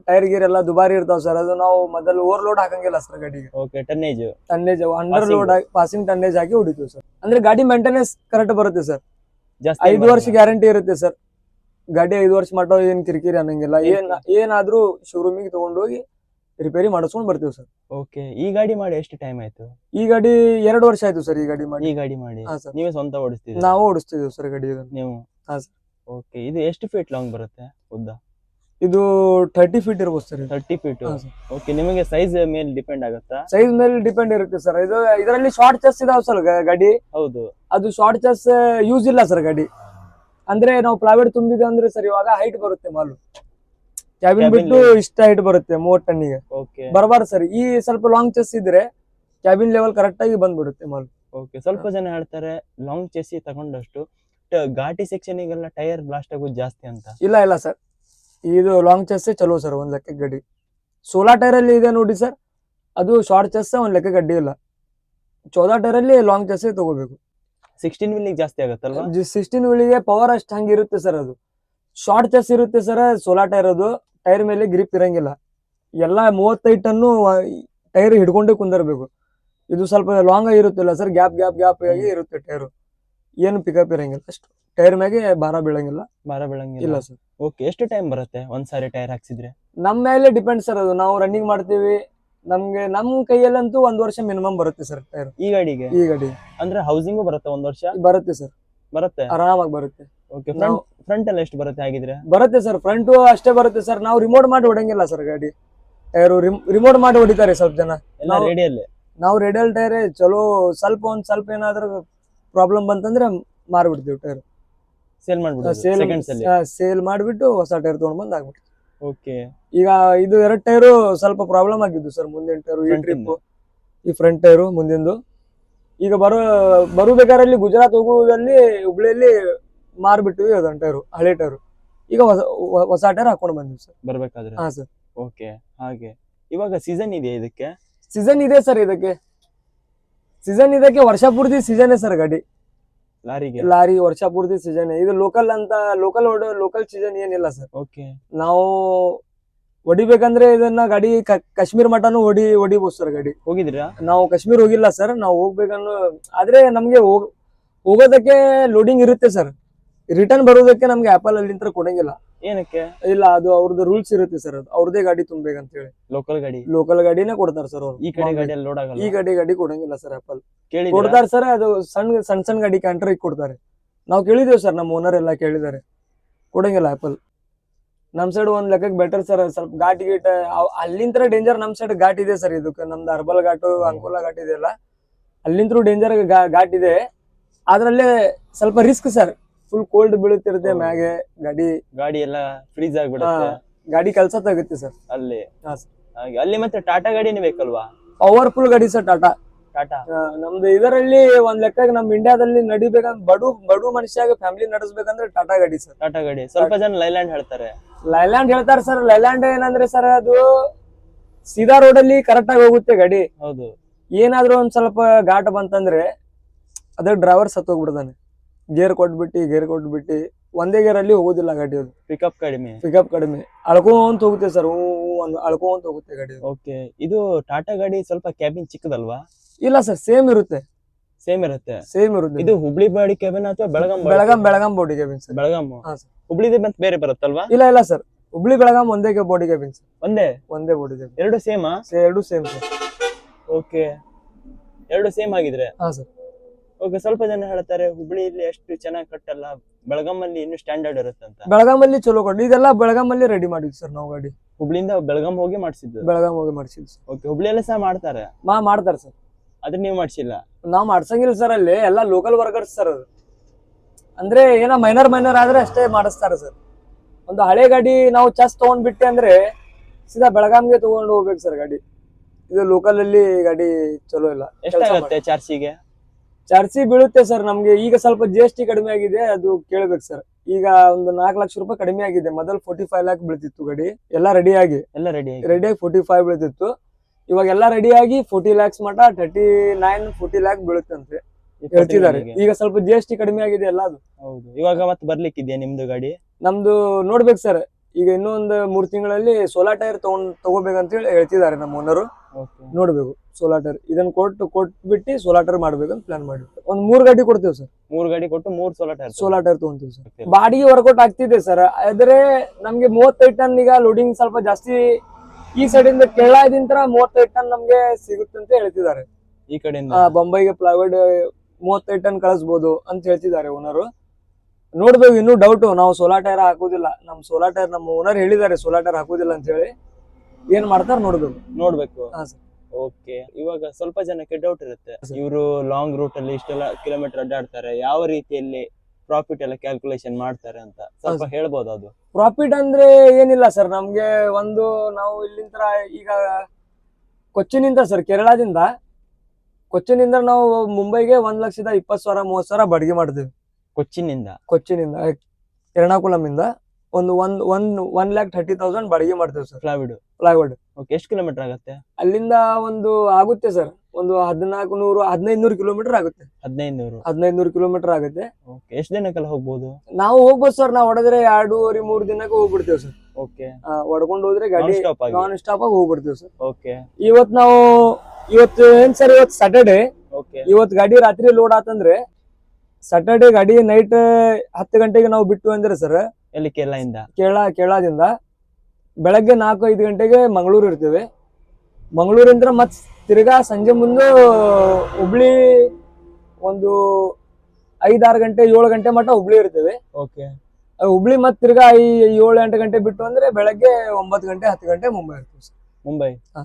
ಟೈರ್ ಗೀರ್ ಎಲ್ಲ ದುಬಾರಿ ಇರ್ತಾವ ಸರ್ ಅದು ನಾವು ಮೊದಲು ಓವರ್ಲೋಡ್ ಹಾಕಂಗಿಲ್ಲ ಸರ್ ಗಾಡಿಗೆ. Okay tonnage tonnage under. Load passing tonnage ಹಾಕಿ ಹೊಡಿತೀವಿ ಸರ್. ಅಂದ್ರೆ ಗಾಡಿ ಮೇಂಟೆನೆನ್ಸ್ ಕರೆಕ್ಟ್ ಬರುತ್ತೆ ಸರ್. ಐದು ವರ್ಷ ಗ್ಯಾರಂಟಿ ಇರುತ್ತೆ ಸರ್. ಗಾಡಿ ಐದು ವರ್ಷ ಮಾಡೋ ಏನ್ ಕಿರಿಕಿರಿ ಅನ್ನಂಗಿಲ್ಲ. ಏನ್ ಏನಾದ್ರೂ ಶೋರೂಮಿಗೆ ತಗೊಂಡೋಗಿ ರಿಪೇರಿ ಮಾಡಿಸ್ಕೊಂಡು ಬರ್ತೀವಿ ಸರ್. ಓಕೆ ಈ ಗಾಡಿ ಮಾಡಿ ಎಷ್ಟು ಟೈಮ್ ಆಯ್ತು? ಈ ಗಾಡಿ ಎರಡು ವರ್ಷ ಆಯ್ತು ಸರ್ ಈ ಗಾಡಿ ಮಾಡಿ. ಈ ಗಾಡಿ ಮಾಡಿ. ಹಾ ಸರ್. ನೀವೇ ಸ್ವಂತ ಓಡಿಸ್ತೀವಿ ನಾವು ಓಡಿಸ್ತಿದ್ದೀವಿ ಸರ್ ಗಾಡಿ ಇದನ್ನ. ನೀವು? ಹಾ ಸರ್. ಓಕೆ ಇದು ಎಷ್ಟು ಫೀಟ್ ಲಾಂಗ್ ಬರುತ್ತೆ ಉದ್ದ? ಇದು ಥರ್ಟಿ ಫೀಟ್ ಇರ್ಬೋದು ಸರ್ ತರ್ಟಿ ಫೀಟ್ ಹಾ ಓಕೆ ನಿಮಗೆ ಸೈಜ್ ಮೇಲೆ ಡಿಪೆಂಡ್ ಆಗುತ್ತಾ? ಸೈಜ್ ಮೇಲೆ ಡಿಪೆಂಡ್ ಇರುತ್ತೆ ಸರ್. ಇದು ಇದರಲ್ಲಿ ಶಾರ್ಟ್ ಚೆಸ್ ಇದಾವೆ ಸರ್ ಗಾಡಿ. ಹೌದು. ಅದು ಶಾರ್ಟ್ ಚೆಸ್ ಯೂಸ್ ಇಲ್ಲ ಸರ್ ಗಾಡಿ. ಅಂದ್ರೆ ನಾವು ಪ್ಲಾವೆಟ್ ತುಂಬಿದೆ ಅಂದ್ರೆ ಸರ್ ಇವಾಗ ಹೈಟ್ ಬರುತ್ತೆ ಮಾಲು. ಕ್ಯಾಬಿನ್ ಬಿಟ್ಟು ಇಷ್ಟ ಹೈಟ್ ಬರುತ್ತೆ ಮೂವತ್ ಟನ್ನಿಗೆ. ಗೆ ಬರಬಾರ್ದು ಸರ್. ಈ ಸ್ವಲ್ಪ ಲಾಂಗ್ ಚೆಸ್ ಇದ್ರೆ ಕ್ಯಾಬಿನ್ ಲೆವೆಲ್ ಕರೆಕ್ಟ್ ಆಗಿ ಬಂದ್ಬಿಡುತ್ತೆ ಮಾಲ್. ಓಕೆ ಸ್ವಲ್ಪ ಜನ ಹೇಳ್ತಾರೆ ಲಾಂಗ್ ಚೆಸ್ ತಗೊಂಡಷ್ಟು ಘಾಟಿ ಸೆಕ್ಷನ್ ಗೆಲ್ಲ ಟೈರ್ ಬ್ಲಾಸ್ಟ್ ಆಗೋದು ಜಾಸ್ತಿ ಅಂತ. ಇಲ್ಲ ಇಲ್ಲ ಸರ್. ಇದು ಲಾಂಗ್ ಚೆಸ್ ಚಲೋ ಸರ್ ಒಂದ್ ಲೆಕ್ಕ ಗಡ್ಡಿ. ಸೋಲಾ ಟೈರ್ ಅಲ್ಲಿ ಇದೆ ನೋಡಿ ಸರ್. ಅದು ಶಾರ್ಟ್ ಚೆಸ್ ಒಂದ್ ಲೆಕ್ಕ ಗಡ್ಡಿ ಇಲ್ಲ. ಚೌದಾ ಟೈರ್ ಅಲ್ಲಿ ಲಾಂಗ್ ಚೆಸ್ ತಗೋಬೇಕು. ಸಿಕ್ಸ್ಟೀನ್ ವಿಲ್ಲಿಗೆ ಜಾಸ್ತಿ ಆಗುತ್ತಲ್ವಾ ಸಿಕ್ಸ್ಟೀನ್ ವೀಲಿಗೆ ಪವರ್ ಅಷ್ಟು ಹಂಗಿರುತ್ತೆ ಸರ್ ಅದು. ಶಾರ್ಟ್ ಚೆಸ್ ಇರುತ್ತೆ ಸರ್ ಸೋಲಾ ಟೈರ್ ಅದು. ಟೈರ್ ಮೇಲೆ ಗ್ರಿಪ್ ಇರಂಗಿಲ್ಲ. ಎಲ್ಲ ಮೂವತ್ತೈದು ಟನ್ನು ಟೈರ್ ಹಿಡ್ಕೊಂಡೇ ಕುಂದಿರಬೇಕು. ಇದು ಸ್ವಲ್ಪ ಲಾಂಗ್ ಆಗಿರುತ್ತಿಲ್ಲ ಸರ್ ಗ್ಯಾಪ್ ಗ್ಯಾಪ್ ಗ್ಯಾಪ್ ಆಗಿ ಇರುತ್ತೆ ಟೈರ್. ಏನು ಪಿಕಪ್ ಇರಂಗಿಲ್ಲ. ಅಷ್ಟು ಟೈರ್ ಮ್ಯಾಗೆ ಭಾರ ಬೀಳಂಗಿಲ್ಲ. ಮರ ಇಲ್ಲ ಸರ್ ಓಕೆ ಎಷ್ಟು ಟೈಮ್ ಬರುತ್ತೆ ಒಂದ್ಸಾರಿ ಟೈರ್ ಹಾಕ್ಸಿದ್ರೆ? ನಮ್ಮ ಮೇಲೆ ಡಿಪೆಂಡ್ ಸರ್ ಅದು. ನಾವು ರನ್ನಿಂಗ್ ಮಾಡ್ತೀವಿ. ನಮ್ಗೆ ನಮ್ ಕೈಯಲ್ಲಂತೂ ಒಂದ್ ವರ್ಷ ಮಿನಿಮಮ್ ಬರುತ್ತೆ ಸರ್ ಟೈರ್. ಈ ಗಾಡಿಗೆ? ಈ ಗಾಡಿ ಅಂದ್ರೆ ಹೌಸಿಂಗ್ ಬರುತ್ತೆ ಒಂದ್ ವರ್ಷ? ಬರುತ್ತೆ ಸರ್ ಬರುತ್ತೆ? ಆರಾಮಾಗಿ ಬರುತ್ತೆ. ಓಕೆ ಫ್ರಂಟ್ ಫ್ರಂಟ್ ಎಲ್ಲ ಎಷ್ಟು ಬರುತ್ತೆ ಹಾಗಿದ್ರೆ? ಬರುತ್ತೆ ಸರ್ ಫ್ರಂಟ್ ಅಷ್ಟೇ ಬರುತ್ತೆ ಸರ್ ನಾವು ರಿಮೋಟ್ ಮಾಡಿ ಹೊಡಂಗಿಲ್ಲ ಸರ್ ಗಾಡಿ. ಟೈರು ರಿಮೋಟ್ ಮಾಡಿ ಹೊಡಿತಾರೆ ಸ್ವಲ್ಪ ಜನ. ಎಲ್ಲ ನಾವು- ರೇಡಿಯಲ್ಲಿ ನಾವು ರೇಡಿಯಲ್ ಟೈರ್ ಚಲೋ ಸ್ವಲ್ಪ ಒಂದ್ ಸ್ವಲ್ಪ ಏನಾದ್ರು ಪ್ರಾಬ್ಲಮ್ ಬಂತಂದ್ರೆ ಮಾರ್ಬಿಡ್ತೀವಿ ಟೈರ್ ಸೇಲ್ ಮಾಡ್ಬಿಟ್ಟು ಸೇಲ್ ಮಾಡ್ಬಿಟ್ಟು ಹೊಸ ಟೈರ್ ತಗೊಂಡ್ ಬಂದ್ ಆಗ್ಬಿಟ್ಟು ಓಕೆ ಈಗ ಇದು ಎರಡ್ ಟೈರು ಸ್ವಲ್ಪ ಪ್ರಾಬ್ಲಮ್ ಆಗಿದ್ದು ಸರ್ ಮುಂದಿನ ಟೈರು ಈ ಟ್ರಿಪ್ ಈ ಫ್ರಂಟ್ ಟೈರು ಮುಂದಿಂದು. ಈಗ ಬರೋ ಬರುಬೇಕಾರಲ್ಲಿ ಗುಜರಾತ್ ಹೋಗುವುದಲ್ಲಿ ಹುಬ್ಳಿಯಲ್ಲಿ ಮಾರ್ಬಿಟ್ಟಿವಿ ಅದೊಂದು ಟೈರು ಹಳೆ ಟೈರು. ಈಗ ಹೊಸ ಹೊಸ ಟೈರ್ ಹಾಕೊಂಡು ಬಂದಿವಿ ಸರ್. ಬರ್ಬೇಕಾದ್ರೆ? ಹಾ ಸರ್. ಓಕೆ ಹಾಗೆ. ಇವಾಗ ಸೀಸನ್ ಇದೆಯಾ ಇದಕ್ಕೆ? ಸೀಸನ್ ಇದೆ ಸರ್ ಇದಕ್ಕೆ. ಸೀಸನ್ ಇದಕ್ಕೆ ವರ್ಷ ಪೂರ್ತಿ ಸೀಸನ್ ಸರ್ ಗಾಡಿ. ಲಾರಿಗೆ? ಲಾರಿ ವರ್ಷ ಪೂರ್ತಿ ಸೀಸನ್ ಇದು ಲೋಕಲ್ ಅಂತ ಲೋಕಲ್ ಹೊಡ ಲೋಕಲ್ ಸೀಸನ್ ಏನಿಲ್ಲ ಸರ್. ಓಕೆ. ನಾವು ಹೊಡಿಬೇಕಂದ್ರೆ ಇದನ್ನ ಗಾಡಿ ಕಾಶ್ಮೀರ್ ಮಠನೂ ಹೊಡಿ ಹೊಡಿಬೋದು ಸರ್ ಗಾಡಿ. ಹೋಗಿದ್ರಾ ನಾವು ಕಾಶ್ಮೀರ್ ಹೋಗಿಲ್ಲ ಸರ್. ನಾವು ಹೋಗ್ಬೇಕನ್ನೋ ಆದ್ರೆ ನಮ್ಗೆ ಹೋಗ್ ಹೋಗೋದಕ್ಕೆ ಲೋಡಿಂಗ್ ಇರುತ್ತೆ ಸರ್. ರಿಟರ್ನ್ ಬರೋದಕ್ಕೆ ನಮ್ಗೆ ಆಪಲ್ ಅಲ್ಲಿಂದ ಕೊಡಂಗಿಲ್ಲ. ಏನಕ್ಕೆ? ಇಲ್ಲ ಅದು ಅವ್ರದ್ದು ರೂಲ್ಸ್ ಇರುತ್ತೆ ಸರ್ ಅದು. ಅವ್ರದೇ ಗಾಡಿ ತುಂಬಬೇಕಂತ ಹೇಳಿ. ಲೋಕಲ್ ಗಾಡಿ? ಲೋಕಲ್ ಗಾಡಿನೇ ಕೊಡ್ತಾರೆ ಸರ್ ಅವ್ರು. ಈ ಕಡೆ ಗಾಡಿ ಲೋಡ್ ಈ ಆಗಲ್ಲ? ಗಾಡಿ ಗಾಡಿ ಕೊಡಂಗಿಲ್ಲ ಸರ್ ಆಪಲ್ ಕೇಳಿ ಕೊಡ್ತಾರೆ ಸರ್ ಅದು ಸಣ್ಣ ಸಣ್ಣ ಸಣ್ಣ ಗಾಡಿ ಕ್ಯಾಂಟರ್ ಕೊಡ್ತಾರೆ. ನಾವು ಕೇಳಿದೇವ್ ಸರ್ ನಮ್ಮ ಓನರ್ ಎಲ್ಲ ಕೇಳಿದ್ದಾರೆ. ಕೊಡಂಗಿಲ್ಲ ಆಪಲ್ ನಮ್ ಸೈಡ್ ಒಂದ್ ಲೆಕ್ಕಕ್ಕೆ ಬೆಟರ್ ಸರ್ ಸ್ವಲ್ಪ ಘಾಟ್ ಗೀಟ್ ಅಲ್ಲಿಂತ್ರ ಡೇಂಜರ್ ನಮ್ ಸೈಡ್ ಘಾಟ್ ಇದೆ ಸರ್ ಇದಕ್ಕೆ. ನಮ್ದು ಅರ್ಬಲ್ ಘಾಟು ಅಂಕೋಲ ಘಾಟ್ ಇದೆ ಅಲ್ಲ. ಅಲ್ಲಿಂತ್ರೂ ಡೇಂಜರ್ ಘಾಟ್ ಇದೆ. ಅದ್ರಲ್ಲೇ ಸ್ವಲ್ಪ ರಿಸ್ಕ್ ಸರ್ ಫುಲ್ ಕೋಲ್ಡ್ ಬೀಳುತ್ತಿರುತ್ತೆ. ಮ್ಯಾಗೆ ಗಾಡಿ. ಗಾಡಿ ಎಲ್ಲ ಫ್ರೀಜ್ ಆಗ್ಬಿಡುತ್ತೆ ಗಾಡಿ ಕೆಲಸ ತಗುತ್ತೆ ಸರ್. ಅಲ್ಲಿ. ಹಾಗೆ ಅಲ್ಲಿ ಮತ್ತೆ ಟಾಟಾ ಗಾಡಿನೇ ಬೇಕಲ್ವಾ? ಪವರ್ಫುಲ್ ಗಾಡಿ ಸರ್ ಟಾಟಾ ಟಾಟಾ ನಮ್ದು ಇದರಲ್ಲಿ ಒಂದ್ ಲೆಕ್ಕ ನಮ್ ಇಂಡಿಯಾದಲ್ಲಿ ನಡಿಬೇಕಂದ್ರೆ ಬಡು ಬಡು ಮನುಷ್ಯಾಗ ಫ್ಯಾಮಿಲಿ ನಡೆಸ್ಬೇಕಂದ್ರೆ ಟಾಟಾ ಗಾಡಿ ಸರ್. ಟಾಟಾ ಗಾಡಿ. ಸ್ವಲ್ಪ ಜನ ಲೈಲ್ಯಾಂಡ್ ಹೇಳ್ತಾರೆ. ಲೈಲ್ಯಾಂಡ್ ಹೇಳ್ತಾರೆ ಸರ್. ಲೈಲ್ಯಾಂಡ್ ಏನಂದ್ರೆ ಸರ್ ಅದು ಸೀದಾ ರೋಡ್ ಅಲ್ಲಿ ಕರೆಕ್ಟ್ ಆಗಿ ಹೋಗುತ್ತೆ ಗಾಡಿ. ಹೌದು. ಏನಾದ್ರೂ ಒಂದ್ ಸ್ವಲ್ಪ ಘಾಟ್ ಬಂತಂದ್ರೆ ಅದ್ರ ಡ್ರೈವರ್ ಸತ್ ಹೋಗ್ಬಿಡ್ತಾನೆ ಗೇರ್ ಕೊಟ್ಬಿಟ್ಟು ಗೇರ್ ಕೊಟ್ಬಿಟ್ಟು ಒಂದೇ ಗೇರ್ ಅಲ್ಲಿ ಹೋಗೋದಿಲ್ಲ ಗಾಡಿ ಅದು. ಪಿಕಪ್ ಕಡಿಮೆ. ಪಿಕಪ್ ಕಡಿಮೆ. ಅಳ್ಕೊಂತ ಹೋಗುತ್ತೆ ಸರ್ ಹೂ ಒಂದು ಅಳ್ಕೊಂತ ಹೋಗುತ್ತೆ ಗಾಡಿ ಅದು. ಓಕೆ ಇದು ಟಾಟಾ ಗಾಡಿ ಸ್ವಲ್ಪ ಕ್ಯಾಬಿನ್ ಚಿಕ್ಕದಲ್ವಾ? ಇಲ್ಲ ಸರ್ ಸೇಮ್ ಇರುತ್ತೆ. ಸೇಮ್ ಇರುತ್ತೆ. ಸೇಮ್ ಇರುತ್ತೆ. ಇದು ಹುಬ್ಳಿ ಬಾಡಿ ಕ್ಯಾಬಿನ್ ಅಥವಾ Belgaum Belgaum Belgaum body cabin sir Belgaum ಹಾ, sir. ಹುಬ್ಳಿದೆ ಮತ್ತೆ ಬೇರೆ ಬರುತ್ತಲ್ವಾ? ಇಲ್ಲ ಇಲ್ಲ ಸರ್ ಹುಬ್ಳಿ ಬೆಳಗಾಂ ಒಂದೇ ಬಾಡಿ ಕ್ಯಾಬಿನ್ ಸರ್ ಒಂದೇ? ಒಂದೇ ಬಾಡಿ ಕ್ಯಾಬಿನ್ ಎರಡು ಸೇಮಾ ಎರಡು ಸೇಮ್ ಸರ್ ಓಕೆ ಎರಡು ಸೇಮ್ ಆಗಿದ್ರೆ? ಹಾ ಸರ್ ಓಕೆ ಸ್ವಲ್ಪ ಜನ ಹೇಳ್ತಾರೆ ಹುಬ್ಳಿಯಲ್ಲಿ ಎಷ್ಟು ಚೆನ್ನಾಗಿ ಕಟ್ಟಲ್ಲ ಬೆಳಗಾಮಲ್ಲಿ ಇನ್ನು ಸ್ಟ್ಯಾಂಡರ್ಡ್ ಇರುತ್ತೆ ಅಂತ. ಬೆಳಗಾಮಲ್ಲಿ ಚಲೋ ಕೊಡ್ ಇದೆಲ್ಲ ಬೆಳಗಾಮಲ್ಲಿ ರೆಡಿ ಮಾಡಿದ್ವಿ ಸರ್ ನಾವು ಗಾಡಿ. ಹುಬ್ಳಿಯಿಂದ ಬೆಳಗಾಂ ಹೋಗಿ ಮಾಡಿಸಿದ್ದು. ಬೆಳಗಾಂ ಹೋಗಿ ಮಾಡಿಸಿದ್ವಿ ಓಕೆ ಹುಬ್ಳಿಯಲ್ಲಿ ಸಹ ಮಾಡ್ತಾರೆ? ಮಾ ಮಾಡ್ತಾರೆ ಸರ್ ಅದನ್ನ ನೀವು ಮಾಡಿಸಿಲ್ಲ? ನಾವು ಮಾಡ್ಸಂಗಿಲ್ಲ ಸರ್ ಅಲ್ಲಿ ಎಲ್ಲ ಲೋಕಲ್ ವರ್ಕರ್ಸ್ ಸರ್ ಅದು. ಅಂದ್ರೆ ಏನೋ ಮೈನರ್ ಮೈನರ್ ಆದ್ರೆ ಅಷ್ಟೇ ಮಾಡಿಸ್ತಾರೆ ಸರ್ ಒಂದು ಹಳೆ ಗಾಡಿ ನಾವು ಚಸ್ ತಗೊಂಡ್ಬಿಟ್ಟೆ ಅಂದ್ರೆ ಸೀದಾ ಬೆಳಗಾಂಗೆ ತಗೊಂಡು ಹೋಗ್ಬೇಕು ಸರ್ ಗಾಡಿ. ಇದು ಲೋಕಲ್ ಅಲ್ಲಿ ಗಾಡಿ ಚಲೋ ಇಲ್ಲ. ಎಷ್ಟಾಗುತ್ತೆ ಚಾರ್ಜಿಗೆ ಚಾರ್ಜಿ ಬೀಳುತ್ತೆ ಸರ್ ನಮ್ಗೆ ಈಗ ಸ್ವಲ್ಪ ಜಿ ಎಸ್ ಟಿ ಕಡಿಮೆ ಆಗಿದೆ ಅದು ಕೇಳ್ಬೇಕು ಸರ್ ಈಗ ಒಂದು ನಾಲ್ಕು ಲಕ್ಷ ರೂಪಾಯಿ ಕಡಿಮೆ ಆಗಿದೆ. ಮೊದಲು ಫೋರ್ಟಿ ಫೈವ್ ಲ್ಯಾಕ್ ಬೀಳ್ತಿತ್ತು ಗಾಡಿ. ಎಲ್ಲ ರೆಡಿ ಆಗಿ. ಎಲ್ಲ ರೆಡಿ ಆಗಿ ರೆಡಿ ಆಗಿ ಫೋರ್ಟಿ ಫೈವ್ ಬೀಳ್ತಿತ್ತು. ಇವಾಗ ಎಲ್ಲ ರೆಡಿ ಆಗಿ ಫೋರ್ಟಿ ಲ್ಯಾಕ್ಸ್ ಮಟ ತರ್ಟಿ ನೈನ್ ಫೋರ್ಟಿ ಲ್ಯಾಕ್ ಬೀಳುತ್ತಂತೆ ಹೇಳ್ತಿದ್ದಾರೆ. ಈಗ ಸ್ವಲ್ಪ ಜಿ ಎಸ್ ಟಿ ಕಡಿಮೆ ಆಗಿದೆ ಎಲ್ಲ ಅದು. ಹೌದು. ಇವಾಗ ಮತ್ತೆ ಬರ್ಲಿಕ್ಕಿದೆ ನಿಮ್ದು ಗಾಡಿ? ನಮ್ದು ನೋಡ್ಬೇಕು ಸರ್ ಈಗ ಇನ್ನೊಂದು ಮೂರ್ ತಿಂಗಳಲ್ಲಿ ಸೋಲಾ ಟೈರ್ ತಗೊಂಡ್ ತಗೋಬೇಕಂತ ಹೇಳಿ ಹೇಳ್ತಿದ್ದಾರೆ ನಮ್ಮ ಓನರು ನೋಡ್ಬೇಕು ಸೋಲಾಟರ್ ಇದನ್ನ ಕೊಟ್ಟು ಕೊಟ್ಬಿಟ್ಟು ಸೋಲಾಟರ್ ಮಾಡ್ಬೇಕಂತ ಪ್ಲಾನ್ ಮಾಡಿ ಒಂದ್ ಮೂರ್ ಗಾಡಿ ಕೊಡ್ತೇವೆ ಸರ್ ಮೂರ್ ಗಾಡಿ ಕೊಟ್ಟು ಮೂರ್ ಸೋಲಾಟರ್ ಸೋಲಾಟರ್ ಸೋಲಾ ಟೈರ್ ತಗೊಂತೀವಿ ಸರ್ ಬಾಡಿಗೆ ವರ್ಕೌಟ್ ಆಗ್ತಿದೆ ಸರ್ ಆದ್ರೆ ನಮ್ಗೆ ಮೂವತ್ತೈದು ಟನ್ ಈಗ ಲೋಡಿಂಗ್ ಸ್ವಲ್ಪ ಜಾಸ್ತಿ ಈ ಸೈಡ್ ಇಂದ ಕೇರಳದಿಂದ ಮೂವತ್ತೈದು ಟನ್ ನಮ್ಗೆ ಸಿಗುತ್ತೆ ಅಂತ ಹೇಳ್ತಿದ್ದಾರೆ. ಈ ಕಡೆಯಿಂದ? ಬೊಂಬೈಗೆ ಪ್ಲೈವುಡ್ ಮೂವತ್ತೈದು ಟನ್ ಕಳಿಸ್ಬೋದು ಅಂತ ಹೇಳ್ತಿದ್ದಾರೆ ಓನರು ನೋಡ್ಬೇಕು ಇನ್ನು ಡೌಟ್ ನಾವು ಸೋಲಾ ಟೈರ್ ಹಾಕುದಿಲ್ಲ. ನಮ್ ಸೋಲಾ ಟೈರ್ ನಮ್ಮ ಓನರ್ ಹೇಳಿದ್ದಾರೆ ಸೋಲಾ ಟೈರ್ ಹಾಕುದಿಲ್ಲ ಅಂತ ಹೇಳಿ. ಏನ್ ಮಾಡ್ತಾರ ನೋಡ್ಬೇಕು ನೋಡ್ಬೇಕು. ಹಾ. ಓಕೆ. ಇವಾಗ ಸ್ವಲ್ಪ ಜನಕ್ಕೆ ಡೌಟ್ ಇರುತ್ತೆ. ಇವರು ಲಾಂಗ್ ರೂಟ್ ಅಲ್ಲಿ ಇಷ್ಟೆಲ್ಲ ಕಿಲೋಮೀಟರ್ ಅಡ್ಡಾಡ್ತಾರೆ. ಯಾವ ರೀತಿಯಲ್ಲಿ ಪ್ರಾಫಿಟ್ ಎಲ್ಲ ಕ್ಯಾಲ್ಕುಲೇಷನ್ ಮಾಡ್ತಾರೆ ಅಂತ ಸ್ವಲ್ಪ. ಹೇಳ್ಬೋದು ಅದು. ಪ್ರಾಫಿಟ್ ಅಂದ್ರೆ ಏನಿಲ್ಲ ಸರ್. ನಮ್ಗೆ ಒಂದು ನಾವು ಇಲ್ಲಿಂದ ಈಗ ಕೊಚ್ಚಿನಿಂದ ಸರ್ ಕೇರಳದಿಂದ ಕೊಚ್ಚಿನಿಂದ ನಾವು ಮುಂಬೈಗೆ ಒಂದ್ ಲಕ್ಷದ ಇಪ್ಪತ್ತು ಸಾವಿರ ಮೂವತ್ತು ಸಾವಿರ ಬಾಡಿಗೆ ಮಾಡ್ತೀವಿ. ಕೊಚ್ಚಿನಿಂದ? ಕೊಚ್ಚಿನಿಂದ ಎರ್ಣಾಕುಲಂ ಇಂದ ಒಂದು ಒಂದ್ ಒಂದ್ ಒನ್ ಲ್ಯಾಕ್ ಥರ್ಟಿ ತೌಸಂಡ್ ಬಾಡಿಗೆ ಮಾಡ್ತೇವೆ ಸರ್ ಪ್ಲಾವಿಡ್ ಪ್ಲೈವುಡ್ ಓಕೆ ಎಷ್ಟು ಕಿಲೋಮೀಟರ್ ಆಗುತ್ತೆ? ಅಲ್ಲಿಂದ ಒಂದು ಆಗುತ್ತೆ ಸರ್ ಒಂದು ಹದಿನಾಲ್ಕು ನೂರು ಹದಿನೈದು ನೂರು ಕಿಲೋಮೀಟರ್ ಆಗುತ್ತೆ. ಹದಿನೈದು ನೂರು ಹದಿನೈದು ನೂರು ಕಿಲೋಮೀಟರ್ ಆಗುತ್ತೆ. ಓಕೆ ಎಷ್ಟು ದಿನಕ್ಕೆಲ್ಲ ಹೋಗ್ಬೋದು? ನಾವು ಹೋಗ್ಬೋದು ಸರ್ ನಾವು ಹೊಡೆದ್ರೆ ಎರಡೂವರೆ ಮೂರು ದಿನಕ್ಕೆ ಹೋಗ್ಬಿಡ್ತೇವೆ ಸರ್ ಓಕೆ ಹೊಡ್ಕೊಂಡು ಹೋದ್ರೆ ಗಾಡಿ ಆಗಿ. ನಾನ್ ಸ್ಟಾಪ್ ಆಗಿ ಹೋಗ್ಬಿಡ್ತೇವೆ ಸರ್ ಓಕೆ ಇವತ್ ನಾವು ಇವತ್ತು ಏನ್ ಸರ್ ಇವತ್ತು ಸ್ಯಾಟರ್ಡೆ ಓಕೆ ಇವತ್ತು ಗಾಡಿ ರಾತ್ರಿ ಲೋಡ್ ಆತಂದ್ರೆ ಸ್ಯಾಟರ್ಡೆ ಗಾಡಿ ನೈಟ್ ಹತ್ತು ಗಂಟೆಗೆ ನಾವು ಬಿಟ್ಟು ಅಂದ್ರೆ ಸರ್ ಎಲ್ಲಿ ಕೇರಳದಿಂದ ಕೇರಳ ಕೇರಳದಿಂದ ಬೆಳಗ್ಗೆ ನಾಲ್ಕು ಐದು ಗಂಟೆಗೆ ಮಂಗಳೂರು ಇರ್ತೇವೆ. ಮಂಗಳೂರಿಂದ ಮತ್ ತಿರ್ಗಾ ಸಂಜೆ ಮುಂದೆ ಹುಬ್ಳಿ ಒಂದು ಐದಾರು ಗಂಟೆ ಏಳು ಗಂಟೆ ಮಟ್ಟ ಹುಬ್ಳಿ ಇರ್ತೇವೆ. ಓಕೆ. ಹುಬ್ಳಿ ಮತ್ ತಿರ್ಗಾ ಐ ಏಳು ಎಂಟು ಗಂಟೆ ಬಿಟ್ಟು ಅಂದ್ರೆ ಬೆಳಗ್ಗೆ ಒಂಬತ್ತು ಗಂಟೆ ಹತ್ತು ಗಂಟೆ ಮುಂಬೈ ಇರ್ತೀವಿ ಸರ್. ಮುಂಬೈ? ಹಾ,